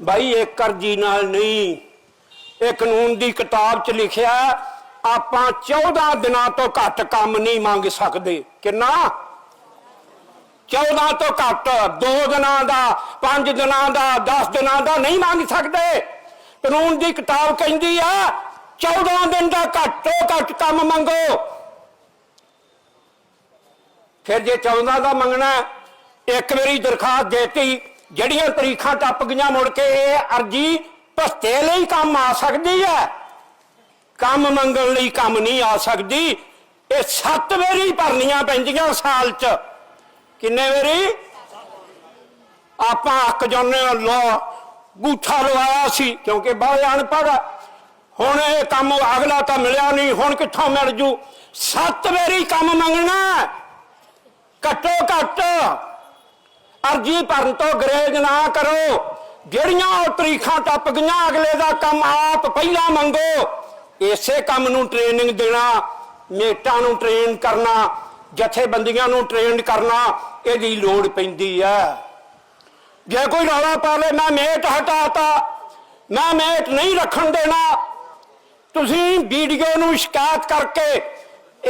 ਭਾਈ ਇੱਕ ਅਰਜੀ ਨਾਲ ਨਹੀਂ। ਇਹ ਕਾਨੂੰਨ ਦੀ ਕਿਤਾਬ 'ਚ ਲਿਖਿਆ ਆਪਾਂ 14 ਦਿਨਾਂ ਤੋਂ ਘੱਟ ਕੰਮ ਨਹੀਂ ਮੰਗ ਸਕਦੇ। ਕਿੰਨਾ? 14 ਤੋਂ ਘੱਟ 2 ਦਿਨਾਂ ਦਾ 5 ਦਿਨਾਂ ਦਾ 10 ਦਿਨਾਂ ਦਾ ਨਹੀਂ ਮੰਗ ਸਕਦੇ। ਕਾਨੂੰਨ ਦੀ ਕਿਤਾਬ ਕਹਿੰਦੀ ਆ 14 ਦਿਨ ਦਾ ਘੱਟ ਤੋਂ ਘੱਟ ਕੰਮ ਮੰਗੋ। ਫਿਰ ਜੇ 14 ਦਾ ਮੰਗਣਾ ਇੱਕ ਵਾਰੀ ਦਰਖਾਸਤ ਦੇਤੀ, ਜਿਹੜੀਆਂ ਤਰੀਖਾਂ ਟੱਪ ਗਈਆਂ ਮੁੜ ਕੇ, ਇਹ ਅਰਜੀ ਭਸਤੇ ਲਈ ਕੰਮ ਆ ਸਕਦੀ ਹੈ। ਕੰਮ ਮੰਗਣ ਲਈ ਕੰਮ ਨਹੀਂ ਆ ਸਕਦੀ। ਇਹ ਸੱਤ ਵਾਰੀ ਭਰਨੀਆਂ ਪੈਂਦੀਆਂ ਸਾਲ 'ਚ। ਕਿੰਨੇ ਵਾਰੀ? ਆਪਾਂ ਅੱਕ ਜਾਂਦੇ ਹਾਂ, ਲੋ, ਗੂਠਾ ਲਵਾਇਆ ਸੀ, ਕਿਉਂਕਿ ਬਾਹਰ ਅਨਪੜ੍ਹ ਹੁਣ ਇਹ ਕੰਮ ਅਗਲਾ ਤਾਂ ਮਿਲਿਆ ਨਹੀਂ, ਹੁਣ ਕਿੱਥੋਂ ਮਿਲ ਜੂ? ਸੱਤ ਵਾਰੀ ਕੰਮ ਮੰਗਣਾ। ਘੱਟੋ ਘੱਟ ਅਰਜੀ ਭਰਨ ਤੋਂ ਗਰੇਜ ਨਾ ਕਰੋ। ਜਿਹੜੀਆਂ ਉਹ ਤਰੀਖਾਂ ਟੱਪ ਗਈਆਂ, ਅਗਲੇ ਦਾ ਕੰਮ ਆਪ ਪਹਿਲਾਂ ਮੰਗੋ। ਇਸੇ ਕੰਮ ਨੂੰ ਟ੍ਰੇਨਿੰਗ ਦੇਣਾ ਮੇਟਾਂ ਨੂੰ ਟ੍ਰੇਨ ਕਰਨਾ, ਜਥੇਬੰਦੀਆਂ ਨੂੰ ਟ੍ਰੇਨ ਕਰਨਾ, ਇਹਦੀ ਲੋੜ ਪੈਂਦੀ ਹੈ ਜੇ ਕੋਈ ਰੌਲਾ ਪਾ ਮੈਂ ਮੇਟ ਹਟਾਤਾ, ਮੈਂ ਮੇਟ ਨਹੀਂ ਰੱਖਣ ਦੇਣਾ। ਤੁਸੀਂ ਵੀਡੀਓ ਨੂੰ ਸ਼ਿਕਾਇਤ ਕਰਕੇ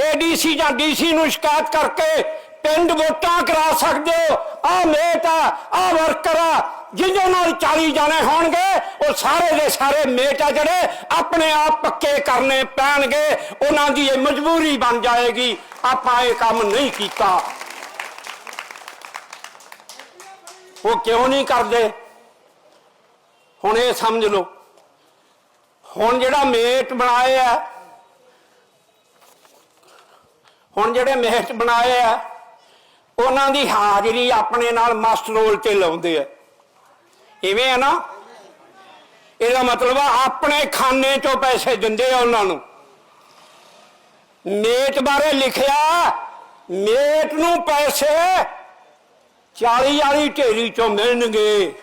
ਏਡੀਸੀ ਜਾਂ ਡੀਸੀ ਨੂੰ ਸ਼ਿਕਾਇਤ ਕਰਕੇ ਪਿੰਡ ਵੋਟਾਂ ਕਰਾ ਸਕਦੇ ਹੋ। ਆ ਮੇਟ ਆ ਆ ਵਰਕਰ ਆ ਜਿਹਦੇ ਨਾਲ 40 ਜਾਣੇ ਹੋਣਗੇ, ਉਹ ਸਾਰੇ ਦੇ ਸਾਰੇ ਮੇਟ ਆ ਜਿਹੜੇ ਆਪਣੇ ਆਪ ਪੱਕੇ ਕਰਨੇ ਪੈਣਗੇ। ਉਹਨਾਂ ਦੀ ਇਹ ਮਜਬੂਰੀ ਬਣ ਜਾਏਗੀ। ਆਪਾਂ ਇਹ ਕੰਮ ਨਹੀਂ ਕੀਤਾ। ਉਹ ਕਿਉਂ ਨਹੀਂ ਕਰਦੇ? ਹੁਣ ਇਹ ਸਮਝ ਲਓ। ਹੁਣ ਜਿਹੜਾ ਮੇਟ ਬਣਾਏ ਆ, ਹੁਣ ਜਿਹੜੇ ਮੇਟ ਬਣਾਏ ਆ, ਉਹਨਾਂ ਦੀ ਹਾਜ਼ਰੀ ਆਪਣੇ ਨਾਲ ਮਾਸਟਰ ਰੋਲ ਤੇ ਲਾਉਂਦੇ ਆ। ਇਵੇਂ ਆ ਨਾ? ਇਹਦਾ ਮਤਲਬ ਆ ਆਪਣੇ ਖਾਨੇ ਚੋਂ ਪੈਸੇ ਦਿੰਦੇ ਆ ਉਹਨਾਂ ਨੂੰ। ਮੇਟ ਬਾਰੇ ਲਿਖਿਆ ਮੇਟ ਨੂੰ ਪੈਸੇ 40 ਵਾਲੀ ਢੇਰੀ ਚੋਂ ਮਿਲਣਗੇ।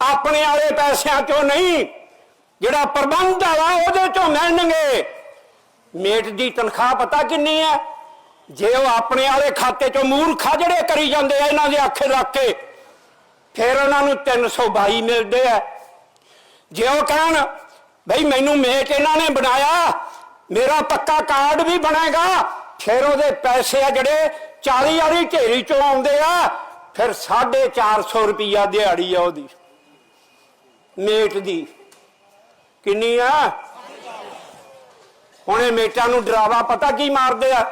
ਆਪਣੇ ਵਾਲੇ ਪੈਸਿਆਂ ਚੋਂ ਨਹੀਂ, ਜਿਹੜਾ ਪ੍ਰਬੰਧ ਵਾਲਾ ਉਹਦੇ ਚੋਂ ਮਿਲਣਗੇ। ਮੇਟ ਦੀ ਤਨਖਾਹ ਪਤਾ ਕਿੰਨੀ ਹੈ ਜੇ ਉਹ ਆਪਣੇ ਵਾਲੇ ਖਾਤੇ ਚੋਂ ਮੂਰਖਾ ਜਿਹੜੇ ਕਰੀ ਜਾਂਦੇ ਆ, ਇਹਨਾਂ ਦੇ ਆਖੇ ਰੱਖ ਕੇ ਫਿਰ ਉਹਨਾਂ ਨੂੰ 322 ਮਿਲਦੇ ਆ। ਜੇ ਉਹ ਕਹਿਣ ਭਈ ਮੈਨੂੰ ਮੇਟ ਇਹਨਾਂ ਨੇ ਬਣਾਇਆ, ਮੇਰਾ ਪੱਕਾ ਕਾਰਡ ਵੀ ਬਣੇਗਾ, ਫਿਰ ਉਹਦੇ ਪੈਸੇ ਆ ਜਿਹੜੇ 40 ਵਾਲੀ ਢੇਰੀ ਚੋਂ ਆਉਂਦੇ ਆ, ਫਿਰ 450 ਰੁਪਈਆ ਦਿਹਾੜੀ ਆ ਉਹਦੀ। ਮੇਟ ਦੀ। ਕਿੰਨੀ ਆ? ਹੁਣ ਇਹ ਮੇਟਾਂ ਨੂੰ ਡਰਾਵਾ ਪਤਾ ਕੀ ਮਾਰਦੇ ਆ?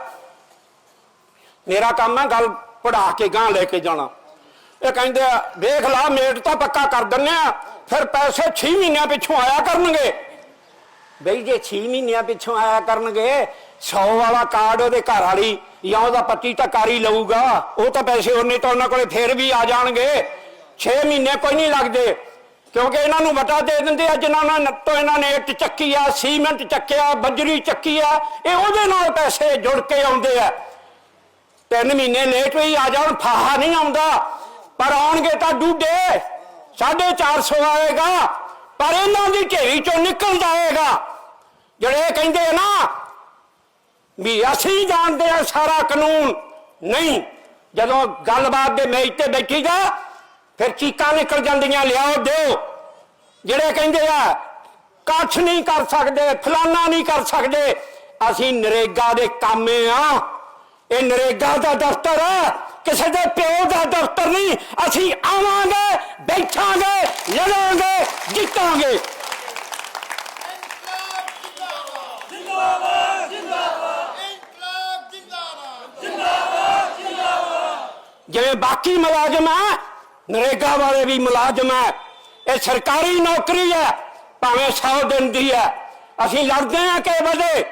ਮੇਰਾ ਕੰਮ ਹੈ ਗੱਲ ਪੜਾ ਕੇ ਗਾਂ ਲੈ ਕੇ ਜਾਣਾ। ਇਹ ਕਹਿੰਦੇ ਆ, ਵੇਖ ਲਾ, ਮੇਟ ਤਾਂ ਪੱਕਾ ਕਰ ਦਿੰਨੇ ਆ, ਫਿਰ ਪੈਸੇ 6 ਮਹੀਨਿਆਂ ਪਿੱਛੋਂ ਆਇਆ ਕਰਨਗੇ। ਬਈ ਜੇ 6 ਮਹੀਨਿਆਂ ਪਿੱਛੋਂ ਆਇਆ ਕਰਨਗੇ 100 ਵਾਲਾ ਕਾਰਡ ਉਹਦੇ ਘਰ ਵਾਲੀ ਜਾਂ ਉਹਦਾ ਪਤੀ ਤਾਂ ਕਰ ਲਊਗਾ, ਉਹ ਤਾਂ ਪੈਸੇ ਉਹਨੇ ਤਾਂ ਉਹਨਾਂ ਕੋਲੇ ਫੇਰ ਵੀ ਆ ਜਾਣਗੇ। 6 ਮਹੀਨੇ ਕੋਈ ਨਹੀਂ ਲੱਗਦੇ, ਕਿਉਂਕਿ ਇਹਨਾਂ ਨੂੰ ਵਟਾ ਦੇ ਦਿੰਦੇ ਆ, ਜਿਨ੍ਹਾਂ ਨਾਲ ਨੱਤੋਂ ਇਹਨਾਂ ਨੇ ਇੱਟ ਚੱਕੀ ਆ, ਸੀਮੈਂਟ ਚੱਕਿਆ, ਬੱਜਰੀ ਚੱਕੀ ਆ, ਇਹ ਉਹਦੇ ਨਾਲ ਪੈਸੇ ਜੁੜ ਕੇ ਆਉਂਦੇ ਆ। ਤਿੰਨ ਮਹੀਨੇ ਲੇਟ ਵੀ ਆ ਜਾਣ, ਫਾਹਾ ਨਹੀਂ ਆਉਂਦਾ। ਪਰ ਆਉਣਗੇ ਤਾਂ ਡੂਡੇ। 450 ਆਏਗਾ, ਪਰ ਇਹਨਾਂ ਦੀ ਢੇਰੀ ਚੋਂ ਨਿਕਲ ਜਾਏਗਾ। ਜਿਹੜੇ ਕਹਿੰਦੇ ਨਾ ਵੀ ਅਸੀਂ ਜਾਣਦੇ ਆ ਸਾਰਾ ਕਾਨੂੰਨ, ਨਹੀਂ, ਜਦੋਂ ਗੱਲਬਾਤ ਦੇ ਮੇਜ਼ ਤੇ ਬੈਠੀ ਜਾ, ਫਿਰ ਚੀਕਾਂ ਨਿਕਲ ਜਾਂਦੀਆਂ, ਲਿਆਓ, ਦਿਓ। ਜਿਹੜੇ ਕਹਿੰਦੇ ਆ ਕੱਛ ਨਹੀਂ ਕਰ ਸਕਦੇ, ਫਲਾਨਾ ਨਹੀਂ ਕਰ ਸਕਦੇ, ਅਸੀਂ ਨਰੇਗਾ ਦੇ ਕਾਮੇ ਆ। ਇਹ ਨਰੇਗਾ ਦਾ ਦਫ਼ਤਰ ਆ। ਕਿਸੇ ਦੇ ਪਿਓ ਦਾ ਦਫ਼ਤਰ ਨਹੀਂ, ਅਸੀਂ ਆਵਾਂਗੇ, ਬੈਠਾਂਗੇ, ਲੜਾਂਗੇ, ਜਿੱਤਾਂਗੇ। ਜਿਵੇਂ ਬਾਕੀ ਮੁਲਾਜ਼ਮ ਹੈ, ਨਰੇਗਾ ਵਾਲੇ ਵੀ ਮੁਲਾਜ਼ਮ ਹੈ। ਇਹ ਸਰਕਾਰੀ ਨੌਕਰੀ ਹੈ, ਭਾਵੇਂ 100 ਦਿਨ ਦੀ ਹੈ। ਅਸੀਂ ਲੜਦੇ ਹਾਂ ਕਿ ਵਧੇ।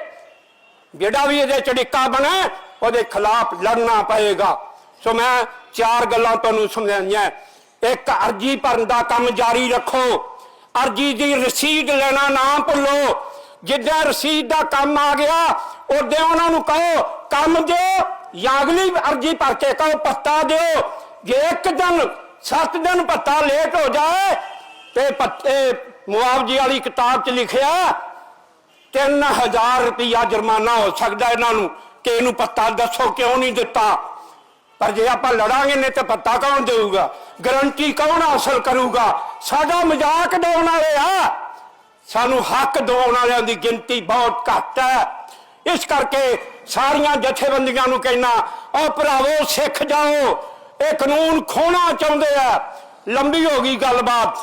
ਜਿਹੜਾ ਵੀ ਇਹਦੇ ਚੜਿੱਕਾ ਬਣੇ, ਉਹਦੇ ਖਿਲਾਫ ਲੜਨਾ ਪਏਗਾ। ਸੋ ਮੈਂ ਚਾਰ ਗੱਲਾਂ ਤੁਹਾਨੂੰ ਸਮਝਾਈਆਂ। ਇੱਕ, ਅਰਜੀ ਭਰਨ ਦਾ ਕੰਮ ਜਾਰੀ ਰੱਖੋ। ਅਰਜੀ ਦੀ ਰਸੀਦ ਲੈਣਾ ਨਾ ਭੁੱਲੋ। ਜਿੱਦਾਂ ਰਸੀਦ ਦਾ ਕੰਮ ਆ ਗਿਆ ਉਹਦੇ ਉਹਨਾਂ ਨੂੰ ਕਹੋ, ਕੰਮ ਦਿਓ ਜਾਂ ਅਗਲੀ ਅਰਜੀ ਭਰ ਕੇ ਕਹੋ ਪੱਤਾ ਦਿਓ। ਜੇ ਇੱਕ ਦਿਨ 7 ਦਿਨ ਪੱਤਾ ਲੇਟ ਹੋ ਜਾਏ, ਤੇ ਪੱਤੇ ਮੁਆਵਜ਼ੇ ਵਾਲੀ ਕਿਤਾਬ 'ਚ ਲਿਖਿਆ 3000 ਰੁਪਇਆ ਜੁਰਮਾਨਾ ਹੋ ਸਕਦਾ ਇਹਨਾਂ ਨੂੰ, ਕਿ ਇਹਨੂੰ ਪੱਤਾ ਦੱਸੋ, ਕਿਉਂ ਨਹੀਂ ਦਿੱਤਾ? ਪਰ ਜੇ ਆਪਾਂ ਲੜਾਂਗੇ ਨਹੀਂ ਤੇ ਪੱਤਾ ਕੌਣ ਦੇਊਗਾ? ਗਰੰਟੀ ਕੌਣ ਹਾਸਲ ਕਰੂਗਾ? ਸਾਡਾ ਮਜ਼ਾਕ ਡਾਉਣ ਵਾਲੇ ਆ। ਸਾਨੂੰ ਹੱਕ ਦਿਵਾਉਣ ਵਾਲਿਆਂ ਦੀ ਗਿਣਤੀ ਬਹੁਤ ਘੱਟ ਹੈ। ਇਸ ਕਰਕੇ ਸਾਰੀਆਂ ਜਥੇਬੰਦੀਆਂ ਨੂੰ ਕਹਿਣਾ ਉਹ ਭਰਾਵੋ, ਸਿੱਖ ਜਾਓ। ਇਹ ਕਾਨੂੰਨ ਖੋਣਾ ਚਾਹੁੰਦੇ ਆ। ਲੰਬੀ ਹੋ ਗਈ ਗੱਲਬਾਤ।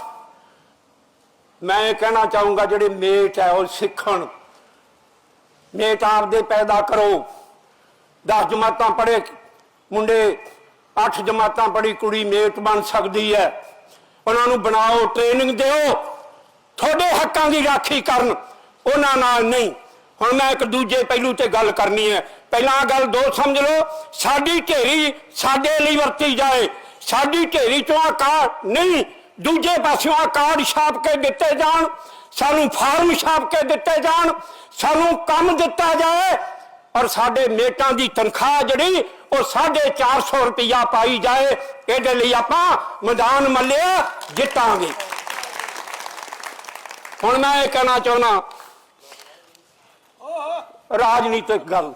ਮੈਂ ਇਹ ਕਹਿਣਾ ਚਾਹੂੰਗਾ, ਜਿਹੜੇ ਮੇਟ ਹੈ, ਉਹ ਸਿੱਖਣ। ਮੇਟ ਆਪਦੇ ਪੈਦਾ ਕਰੋ। ਦਸ ਜਮਾਤਾਂ ਪੜ੍ਹੇ ਮੁੰਡੇ 8 ਜਮਾਤਾਂ ਪੜ੍ਹੀ ਕੁੜੀ ਮੇਟ ਬਣ ਸਕਦੀ ਹੈ। ਉਹਨਾਂ ਨੂੰ ਬਣਾਓ ਟ੍ਰੇਨਿੰਗ ਦਿਓ। ਤੁਹਾਡੇ ਹੱਕਾਂ ਦੀ ਰਾਖੀ ਕਰਨ। ਉਹਨਾਂ ਨਾਲ ਨਹੀਂ। ਹੁਣ ਮੈਂ ਇੱਕ ਦੂਜੇ ਪਹਿਲੂ ਤੇ ਗੱਲ ਕਰਨੀ ਹੈ। ਪਹਿਲਾਂ ਗੱਲ ਦੋ ਸਮਝ ਲਓ। ਸਾਡੀ ਢੇਰੀ ਸਾਡੇ ਲਈ ਵਰਤੀ ਜਾਏ। ਸਾਡੀ ਢੇਰੀ ਚੋਂ ਆ ਕਾਰਡ ਨਹੀਂ, ਦੂਜੇ ਪਾਸਿਓਂ ਆ ਕਾਰਡ ਛਾਪ ਕੇ ਦਿੱਤੇ ਜਾਣ। ਸਾਨੂੰ ਫਾਰਮ ਛਾਪ ਕੇ ਦਿੱਤੇ ਜਾਣ। ਸਾਨੂੰ ਕੰਮ ਦਿੱਤਾ ਜਾਏ। ਔਰ ਸਾਡੇ ਮੇਟਾਂ ਦੀ ਤਨਖਾਹ ਜਿਹੜੀ ਉਹ 450 ਰੁਪਇਆ ਪਾਈ ਜਾਏ, ਇਹਦੇ ਲਈ ਆਪਾਂ ਮੈਦਾਨ ਮੱਲਿਆ ਜਿੱਤਾਂਗੇ। ਹੁਣ ਮੈਂ ਇਹ ਕਹਿਣਾ ਚਾਹੁੰਦਾ, ਰਾਜਨੀਤਿਕ ਗੱਲ।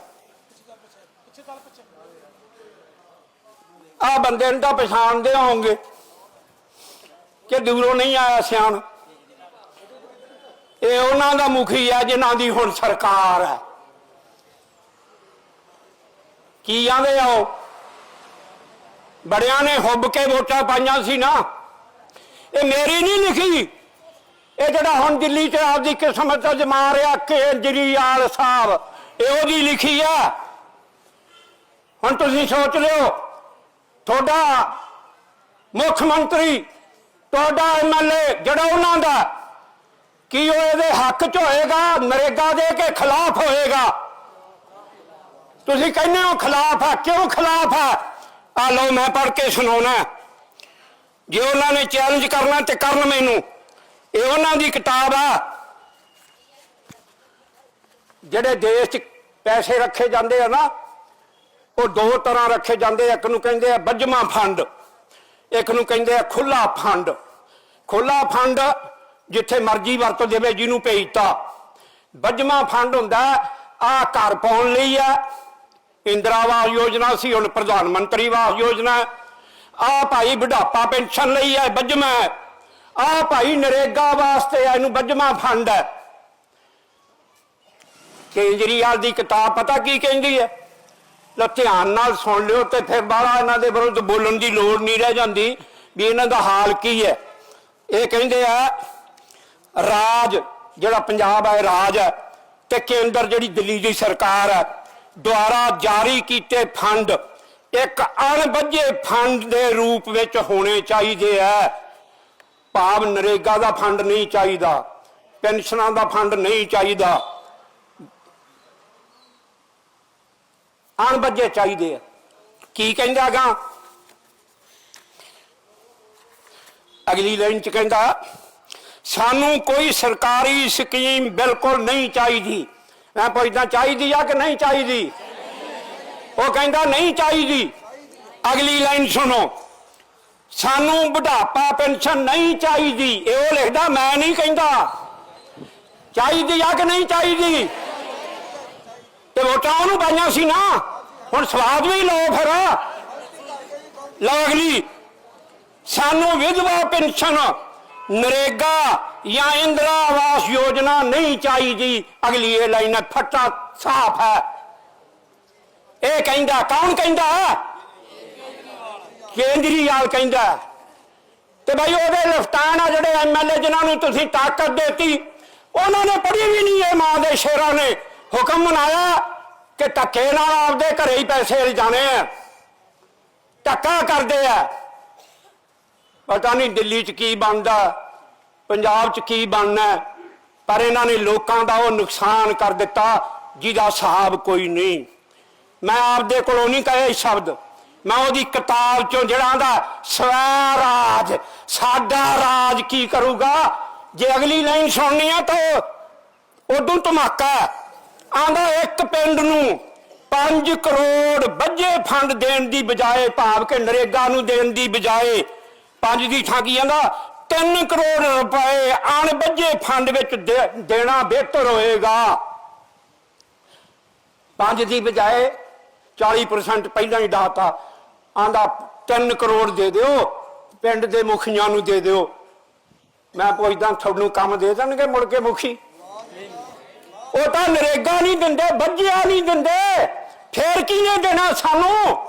ਆ ਬੰਦੇ ਨੂੰ ਤਾਂ ਪਛਾਣਦੇ ਹੋਵੋਗੇ ਕਿ ਦੂਰੋਂ ਨਹੀਂ ਆਇਆ ਸਿਆਣ। ਇਹ ਉਹਨਾਂ ਦਾ ਮੁਖੀ ਹੈ ਜਿਨ੍ਹਾਂ ਦੀ ਹੁਣ ਸਰਕਾਰ ਹੈ ਕੀ ਆਂਦੇ ਆ ਉਹ? ਬੜਿਆਂ ਨੇ ਹੁੱਬ ਕੇ ਵੋਟਾਂ ਪਾਈਆਂ ਸੀ ਨਾ। ਇਹ ਮੇਰੀ ਨਹੀਂ ਲਿਖੀ। ਇਹ ਜਿਹੜਾ ਹੁਣ ਦਿੱਲੀ 'ਚ ਆਪਦੀ ਕਿਸਮਤ ਅਜਮਾ ਰਿਹਾ, ਕੇਜਰੀਵਾਲ ਸਾਹਿਬ, ਇਹ ਉਹਦੀ ਲਿਖੀ ਆ। ਹੁਣ ਤੁਸੀਂ ਸੋਚ ਲਿਓ, ਤੁਹਾਡਾ ਮੁੱਖ ਮੰਤਰੀ, ਤੁਹਾਡਾ ਐਮਐਲਏ ਜਿਹੜਾ ਉਹਨਾਂ ਦਾ, ਕੀ ਉਹ ਇਹਦੇ ਹੱਕ 'ਚ ਹੋਏਗਾ ਨਰੇਗਾ ਦੇ ਕੇ ਖਿਲਾਫ ਹੋਏਗਾ? ਤੁਸੀਂ ਕਹਿੰਦੇ ਹੋ ਖਿਲਾਫ ਆ, ਕਿਉਂ ਖਿਲਾਫ ਆ? ਆ ਲਓ ਮੈਂ ਪੜ੍ਹ ਕੇ ਸੁਣਾਉਣਾ। ਜੇ ਉਹਨਾਂ ਨੇ ਚੈਲੰਜ ਕਰਨਾ ਤੇ ਕਰਨ ਮੈਨੂੰ। ਇਹ ਉਹਨਾਂ ਦੀ ਕਿਤਾਬ ਆ। ਜਿਹੜੇ ਦੇਸ਼ 'ਚ ਪੈਸੇ ਰੱਖੇ ਜਾਂਦੇ ਆ ਨਾ, ਉਹ ਦੋ ਤਰ੍ਹਾਂ ਰੱਖੇ ਜਾਂਦੇ ਇੱਕ ਨੂੰ ਕਹਿੰਦੇ ਆ ਬੱਜਮਾ ਫੰਡ, ਇੱਕ ਨੂੰ ਕਹਿੰਦੇ ਆ ਖੁੱਲਾ ਫੰਡ। ਖੁੱਲਾ ਫੰਡ ਜਿੱਥੇ ਮਰਜ਼ੀ ਵਰਤੋਂ ਦੇਵੇ ਜਿਹਨੂੰ ਭੇਜਤਾ। ਬੱਜਮਾ ਫੰਡ ਹੁੰਦਾ ਆ ਘਰ ਪਾਉਣ ਲਈ ਆ ਇੰਦਰਾ ਆਵਾਸ ਯੋਜਨਾ ਸੀ ਹੁਣ ਪ੍ਰਧਾਨ ਮੰਤਰੀ ਆਵਾਸ ਯੋਜਨਾ ਆ ਭਾਈ ਬੁਢਾਪਾ ਪੈਨਸ਼ਨ ਲਈ ਹੈ ਬੱਜਮਾ ਆ ਭਾਈ ਨਰੇਗਾ ਵਾਸਤੇ ਆ, ਇਹਨੂੰ ਬੱਜਮਾ ਫੰਡ ਹੈ। ਕੇਜਰੀਵਾਲ ਦੀ ਕਿਤਾਬ ਪਤਾ ਕੀ ਕਹਿੰਦੀ ਹੈ? ਲੋ ਧਿਆਨ ਨਾਲ ਸੁਣ ਲਿਓ ਤੇ ਫਿਰ ਬਾਹਲਾ ਇਹਨਾਂ ਦੇ ਵਿਰੁੱਧ ਬੋਲਣ ਦੀ ਲੋੜ ਨਹੀਂ ਰਹਿ ਜਾਂਦੀ ਵੀ ਇਹਨਾਂ ਦਾ ਹਾਲ ਕੀ ਹੈ। ਇਹ ਕਹਿੰਦੇ ਆ ਰਾਜ ਜਿਹੜਾ ਪੰਜਾਬ ਹੈ ਰਾਜ ਹੈ ਤੇ ਕੇਂਦਰ ਜਿਹੜੀ ਦਿੱਲੀ ਦੀ ਸਰਕਾਰ ਹੈ ਦੁਆਰਾ ਜਾਰੀ ਕੀਤੇ ਫੰਡ, ਇੱਕ ਅਣਬੱਝੇ ਫੰਡ ਦੇ ਰੂਪ ਵਿੱਚ ਹੋਣੇ ਚਾਹੀਦੇ ਆ ਭਾਵ ਨਰੇਗਾ ਦਾ ਫੰਡ ਨਹੀਂ ਚਾਹੀਦਾ, ਪੈਨਸ਼ਨਾਂ ਦਾ ਫੰਡ ਨਹੀਂ ਚਾਹੀਦਾ। ਅਣਬੱਝੇ ਚਾਹੀਦੇ ਆ ਕੀ ਕਹਿੰਦਾ ਗਾ ਅਗਲੀ ਲਾਈਨ ਚ ਕਹਿੰਦਾ, ਸਾਨੂੰ ਕੋਈ ਸਰਕਾਰੀ ਸਕੀਮ ਬਿਲਕੁਲ ਨਹੀਂ ਚਾਹੀਦੀ। ਮੈਂ ਪੁੱਛਦਾ ਚਾਹੀਦੀ ਆ ਕਿ ਨਹੀਂ ਚਾਹੀਦੀ? ਉਹ ਕਹਿੰਦਾ ਨਹੀਂ ਚਾਹੀਦੀ। ਅਗਲੀ ਲਾਈਨ ਸੁਣੋ। ਸਾਨੂੰ ਬੁਢਾਪਾ ਪੈਨਸ਼ਨ ਨਹੀਂ ਚਾਹੀਦੀ। ਇਹ ਉਹ ਲਿਖਦਾ, ਮੈਂ ਨਹੀਂ ਕਹਿੰਦਾ। ਚਾਹੀਦੀ ਆ ਕਿ ਨਹੀਂ ਚਾਹੀਦੀ? ਤੇ ਵੋਟਾਂ ਉਹਨੂੰ ਪਾਈਆਂ ਸੀ ਨਾ। ਹੁਣ ਸਵਾਦ ਵੀ ਲਓ ਫਿਰ। ਲਓ ਅਗਲੀ। ਸਾਨੂੰ ਵਿਧਵਾ ਪੈਨਸ਼ਨ ਨਰੇਗਾ। ਜਾਂ ਇੰਦਰਾ ਆਵਾਸ ਯੋਜਨਾ ਨਹੀਂ ਚਾਹੀਦੀ ਅਗਲੀ ਇਹ ਲਾਈਨ ਹੈ, ਫੱਟਾ ਸਾਫ਼ ਹੈ। ਇਹ ਕਹਿੰਦਾ ਕੌਣ ਕਹਿੰਦਾ ਕੇਂਦਰੀਵਾਲ ਕਹਿੰਦਾ ਤੇ ਭਾਈ ਉਹਦੇ ਲਫਤਾਨ ਆ ਜਿਹੜੇ ਐਮਐਲਏ ਜਿਨ੍ਹਾਂ ਨੂੰ ਤੁਸੀਂ ਤਾਕਤ ਦੇਤੀ ਉਹਨਾਂ ਨੇ ਪੜ੍ਹੀ ਵੀ ਨਹੀਂ ਇਹ ਮਾਂ ਦੇ ਸ਼ੇਰਾਂ ਨੇ। ਹੁਕਮ ਮਨਾਇਆ ਕਿ ਧੱਕੇ ਨਾਲ ਆਪਦੇ ਘਰੇ ਹੀ ਪੈਸੇ ਲਿਜਾਣੇ ਆ। ਧੱਕਾ ਕਰਦੇ ਆ। ਪਤਾ ਨਹੀਂ ਦਿੱਲੀ 'ਚ ਕੀ ਬਣਦਾ। ਪੰਜਾਬ 'ਚ ਕੀ ਬਣਨਾ ਪਰ ਇਹਨਾਂ ਨੇ ਲੋਕਾਂ ਦਾ ਉਹ ਨੁਕਸਾਨ ਕਰ ਦਿੱਤਾ, ਜਿਹਦਾ ਹਿਸਾਬ ਕੋਈ ਨਹੀਂ। ਮੈਂ ਆਪਦੇ ਕੋਲੋਂ ਨਹੀਂ ਕਹੇ ਸ਼ਬਦ। ਮੈਂ ਉਹਦੀ ਕਿਤਾਬ ਚੋਂ ਜਿਹੜਾ ਦਾ ਸਵੈ ਰਾਜ ਸਾਡਾ ਰਾਜ ਕੀ ਕਰੂਗਾ? ਜੇ ਅਗਲੀ ਲਾਈਨ ਸੁਣਨੀ ਆ ਤਾਂ ਉਦੋਂ ਧਮਾਕਾ ਆਂਦਾ ਇੱਕ ਪਿੰਡ ਨੂੰ 5 ਕਰੋੜ ਬੱਜੇ ਫੰਡ ਦੇਣ ਦੀ ਬਜਾਏ ਭਾਵ ਕਿ ਨਰੇਗਾ ਨੂੰ ਦੇਣ ਦੀ ਬਜਾਏ ਪੰਜ ਦੀ ਥਾਂ ਕੀ ਜਾਂਦਾ 3 ਕਰੋੜ ਰੁਪਏ ਅਣਬੱਜੇ ਫੰਡ ਵਿੱਚ ਦੇ- ਦੇਣਾ ਬਿਹਤਰ ਹੋਏਗਾ। ਪੰਜ ਦੀ ਬਜਾਏ 40% ਪਹਿਲਾਂ ਹੀ ਡਾਤਾ। ਆਂਦਾ 3 ਕਰੋੜ ਦੇ ਦਿਓ, ਪਿੰਡ ਦੇ ਮੁਖੀਆਂ ਨੂੰ ਦੇ ਦਿਓ। ਮੈਂ ਪੁੱਛਦਾ, ਤੁਹਾਨੂੰ ਕੰਮ ਦੇ ਦੇਣਗੇ ਮੁੜ ਕੇ ਮੁਖੀ? ਉਹ ਤਾਂ ਨਰੇਗਾ ਨਹੀਂ ਦਿੰਦੇ ਬੱਜਿਆ ਨਹੀਂ ਦਿੰਦੇ। ਫੇਰ ਕਿਹਨੇ ਦੇਣਾ ਸਾਨੂੰ?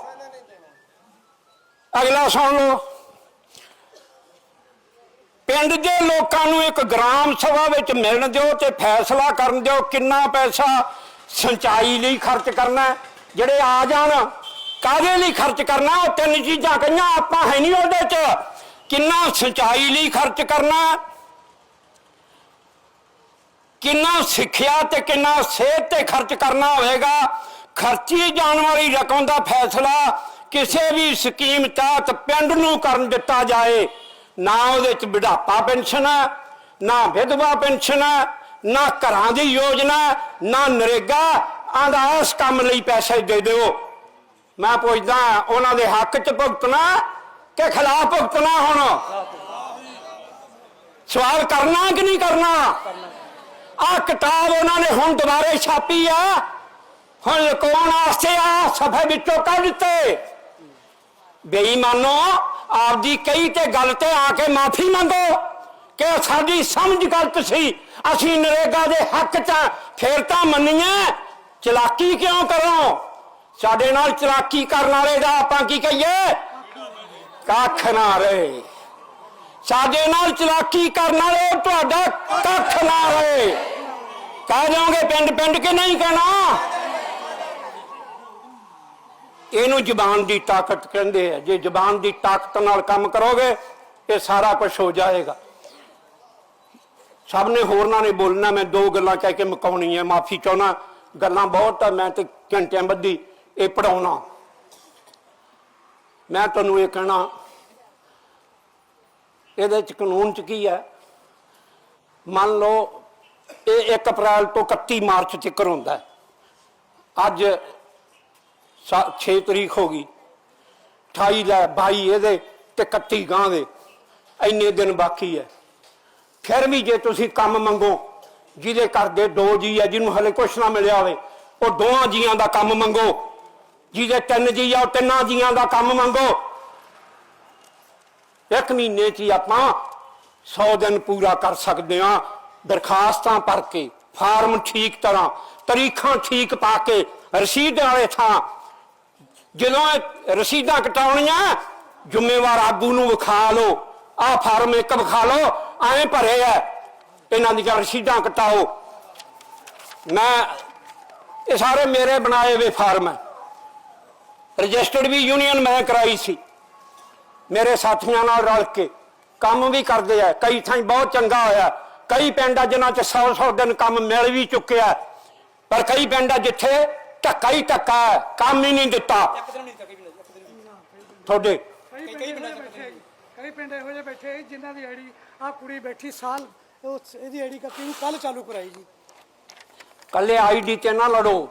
ਅਗਲਾ ਸੁਣ ਲਓ। ਪਿੰਡ ਦੇ ਲੋਕਾਂ ਨੂੰ ਇੱਕ ਗ੍ਰਾਮ ਸਭਾ ਵਿੱਚ ਮਿਲਣ ਦਿਓ ਤੇ ਫੈਸਲਾ ਕਰਨ ਦਿਓ ਕਿੰਨਾ ਪੈਸਾ ਸਿੰਚਾਈ ਲਈ ਖਰਚ ਕਰਨਾ ਜਿਹੜੇ ਆ ਜਾਣ, ਕਾਹਦੇ ਲਈ ਖਰਚ ਕਰਨਾ ਉਹ ਤਿੰਨ ਚੀਜ਼ਾਂ ਕਹੀਆਂ, ਆਪਾਂ ਹੈ ਨਹੀਂ ਉਹਦੇ 'ਚ। ਕਿੰਨਾ ਸਿੰਚਾਈ ਲਈ ਖਰਚ ਕਰਨਾ ਕਿੰਨਾ ਸਿੱਖਿਆ ਤੇ ਕਿੰਨਾ ਸਿਹਤ ਤੇ ਖਰਚ ਕਰਨਾ ਹੋਵੇਗਾ? ਖਰਚੀ ਜਾਣ ਵਾਲੀ ਰਕਮ ਦਾ ਫੈਸਲਾ ਕਿਸੇ ਵੀ ਸਕੀਮ ਤਹਿਤ ਪਿੰਡ ਨੂੰ ਕਰਨ ਦਿੱਤਾ ਜਾਏ। ਨਾ ਉਹਦੇ ਚ ਬੁਢਾਪਾ ਪੈਨਸ਼ਨ ਹੈ, ਨਾ ਵਿਧਵਾ ਪੈਨਸ਼ਨ ਹੈ, ਨਾ ਘਰਾਂ ਦੀ ਯੋਜਨਾ, ਨਾ ਨਰੇਗਾ ਆਂਦਾ ਇਸ ਕੰਮ ਲਈ ਪੈਸੇ ਦੇ ਦਿਓ। ਮੈਂ ਪੁੱਛਦਾ, ਉਹਨਾਂ ਦੇ ਹੱਕ ਚ ਭੁਗਤਣਾ ਕਿ ਖਿਲਾਫ ਭੁਗਤਣਾ ਹੁਣ? ਸਵਾਲ ਕਰਨਾ ਕਿ ਨਹੀਂ ਕਰਨਾ? ਆ ਕਿਤਾਬ ਉਹਨਾਂ ਨੇ ਹੁਣ ਦੁਬਾਰੇ ਛਾਪੀ ਆ। ਹੁਣ ਲੁਕਾਉਣ ਵਾਸਤੇ ਆ? ਸਫੇ ਵਿੱਚੋਂ ਕੱਢ ਦਿੱਤੇ। ਬੇਈਮਾਨੋ ਆਪਦੀ ਕਈ ਤੇ ਗੱਲ ਤੇ ਆ ਕੇ ਮਾਫੀ ਮੰਗੋ ਕਿ ਸਾਡੀ ਸਮਝ ਗਲਤ ਸੀ। ਅਸੀਂ ਨਰੇਗਾ ਦੇ ਹੱਕ ਚ ਫੇਰ ਤਾਂ ਮੰਨੀਏ, ਚਲਾਕੀ ਕਿਉਂ ਕਰੋ? ਸਾਡੇ ਨਾਲ ਚਲਾਕੀ ਕਰਨ ਵਾਲੇ ਦਾ ਆਪਾਂ ਕੀ ਕਹੀਏ? ਕੱਖ ਨਾ ਰਹੇ। ਸਾਡੇ ਨਾਲ ਚਲਾਕੀ ਕਰਨ ਵਾਲੇ, ਤੁਹਾਡਾ ਕੱਖ ਨਾ ਰਹੇ। ਕਹਿ ਜਾਓਗੇ ਪਿੰਡ ਪਿੰਡ ਕੇ ਨਹੀਂ ਕਹਿਣਾ? ਇਹਨੂੰ ਜ਼ਬਾਨ ਦੀ ਤਾਕਤ ਕਹਿੰਦੇ ਆ। ਜੇ ਜ਼ਬਾਨ ਦੀ ਤਾਕਤ ਨਾਲ ਕੰਮ ਕਰੋਗੇ, ਇਹ ਸਾਰਾ ਕੁਝ ਹੋ ਜਾਏਗਾ। ਸਭ ਨੇ ਹੋਰਨਾਂ ਨੇ ਬੋਲਣਾ, ਮੈਂ ਦੋ ਗੱਲਾਂ ਕਹਿ ਕੇ ਮੁਕਾਉਣੀ ਹੈ ਮਾਫੀ ਚਾਹਣਾ ਗੱਲਾਂ ਬਹੁਤ ਆ, ਮੈਂ ਤੇ ਘੰਟਿਆਂ ਬੱਧੀ ਇਹ ਪੜਾਉਣਾ ਮੈਂ ਤੁਹਾਨੂੰ ਇਹ ਕਹਿਣਾ, ਇਹਦੇ ਚ ਕਾਨੂੰਨ ਚ ਕੀ ਹੈ ਮੰਨ ਲਓ, ਇਹ 1 ਅਪ੍ਰੈਲ ਤੋਂ 31 ਮਾਰਚ ਤੱਕ ਹੁੰਦਾ। ਅੱਜ 6 ਤਰੀਕ ਹੋ ਗਈ। 28 ਲੈ 22 ਇਹਦੇ ਤੇ 31 ਗਾਂ ਦੇ। ਇੰਨੇ ਦਿਨ ਬਾਕੀ ਹੈ ਫਿਰ ਵੀ ਜੇ ਤੁਸੀਂ ਕੰਮ ਮੰਗੋ, ਜਿਹਦੇ ਘਰ ਦੇ ਦੋ ਜੀ ਆ ਜਿਹਨੂੰ ਹਲੇ ਕੁਛ ਨਾ ਮਿਲਿਆ ਹੋਵੇ, ਉਹ ਦੋਹਾਂ ਜੀਆਂ ਦਾ ਕੰਮ ਮੰਗੋ। ਜਿਹਦੇ ਤਿੰਨ ਜੀ ਆ, ਉਹ ਤਿੰਨਾਂ ਜੀਆਂ ਦਾ ਕੰਮ ਮੰਗੋ। ਇੱਕ ਮਹੀਨੇ 'ਚ ਹੀ ਆਪਾਂ 100 ਦਿਨ ਪੂਰਾ ਕਰ ਸਕਦੇ ਹਾਂ। ਦਰਖਾਸਤਾਂ ਭਰ ਕੇ, ਫਾਰਮ ਠੀਕ ਤਰ੍ਹਾਂ, ਤਰੀਖਾਂ ਠੀਕ ਪਾ ਕੇ, ਰਸੀਦ ਵਾਲੇ ਥਾਂ ਜਦੋਂ ਇਹ ਰਸੀਦਾਂ ਕਟਾਉਣੀਆਂ, ਜ਼ਿੰਮੇਵਾਰ ਆਗੂ ਨੂੰ ਵਿਖਾ ਲਓ, ਆਹ ਫਾਰਮ ਇੱਕ ਵਿਖਾ ਲਓ, ਐਂ ਭਰੇ ਐ ਇਹਨਾਂ ਦੀਆਂ ਰਸੀਦਾਂ ਕਟਾਓ। ਮੈਂ, ਇਹ ਸਾਰੇ ਮੇਰੇ ਬਣਾਏ ਹੋਏ ਫਾਰਮ ਹੈ ਰਜਿਸਟਰਡ ਵੀ ਯੂਨੀਅਨ ਮੈਂ ਕਰਾਈ ਸੀ। ਮੇਰੇ ਸਾਥੀਆਂ ਨਾਲ ਰਲ ਕੇ ਕੰਮ ਵੀ ਕਰਦੇ ਆ। ਕਈ ਥਾਂ ਬਹੁਤ ਚੰਗਾ ਹੋਇਆ। ਕਈ ਪਿੰਡ ਆ ਜਿਨ੍ਹਾਂ ਚ 100-100 ਦਿਨ ਕੰਮ ਮਿਲ ਵੀ ਚੁੱਕਿਆ। ਪਰ ਕਈ ਪਿੰਡ ਆ ਜਿੱਥੇ ਧੱਕਾ ਹੀ ਧੱਕਾ ਹੈ, ਕੰਮ ਹੀ ਨਹੀਂ ਦਿੱਤਾ। ਤੁਹਾਡੇ ਕਈ ਪਿੰਡ ਇਹੋ ਜਿਹੇ ਬੈਠੇ ਕਈ ਪਿੰਡ ਇਹੋ ਜਿਹੇ ਬੈਠੇ ਜਿਨ੍ਹਾਂ ਦੀ ਆਈਡੀ ਆ ਕੁੜੀ ਬੈਠੀ ਸਾਲ ਉਹ ਇਹਦੀ ਆਈਡੀ ਕੱਤੀ ਨੂੰ ਕੱਲ ਚਾਲੂ ਕਰਾਈ ਜੀ। ਕੱਲੇ ਆਈਡੀ ਤੇ ਨਾ ਲੜੋ।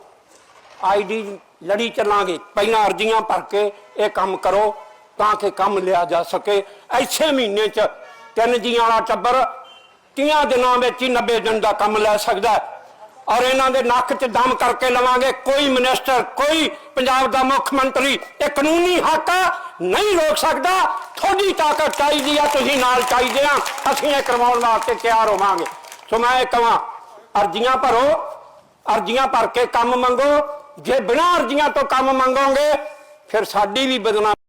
ਆਈਡੀ ਲੜੀ ਚੱਲਾਂਗੇ। ਪਹਿਲਾਂ ਅਰਜ਼ੀਆਂ ਭਰ ਕੇ ਇਹ ਕੰਮ ਕਰੋ ਤਾਂ ਕਿ ਕੰਮ ਲਿਆ ਜਾ ਸਕੇ। ਐਸੇ ਮਹੀਨੇ ਚ ਤਿੰਨ ਜੀਆਂ ਵਾਲਾ ਟੱਬਰ 30 ਦਿਨਾਂ ਵਿੱਚ ਹੀ 90 ਦਿਨ ਦਾ ਕੰਮ ਲੈ ਸਕਦਾ ਹੈ। ਔਰ ਇਹਨਾਂ ਦੇ ਨੱਕ 'ਚ ਦਮ ਕਰਕੇ ਲਵਾਂਗੇ। ਕੋਈ ਮਿਨਿਸਟਰ, ਕੋਈ ਪੰਜਾਬ ਦਾ ਮੁੱਖ ਮੰਤਰੀ, ਇਹ ਕਾਨੂੰਨੀ ਹੱਕ ਨਹੀਂ ਰੋਕ ਸਕਦਾ। ਤੁਹਾਡੀ ਤਾਕਤ ਚਾਹੀਦੀ ਆ, ਤੁਸੀਂ ਨਾਲ ਚਾਹੀਦੇ ਆ। ਅਸੀਂ ਇਹ ਕਰਵਾਉਣ ਵਾਸਤੇ ਤਿਆਰ ਹੋਵਾਂਗੇ। ਸੋ ਮੈਂ ਇਹ ਕਹਾਂ, ਅਰਜ਼ੀਆਂ ਭਰੋ, ਅਰਜ਼ੀਆਂ ਭਰ ਕੇ ਕੰਮ ਮੰਗੋ। ਜੇ ਬਿਨਾਂ ਅਰਜ਼ੀਆਂ ਤੋਂ ਕੰਮ ਮੰਗੋਗੇ, ਫਿਰ ਸਾਡੀ ਵੀ ਬਦਨਾਮੀ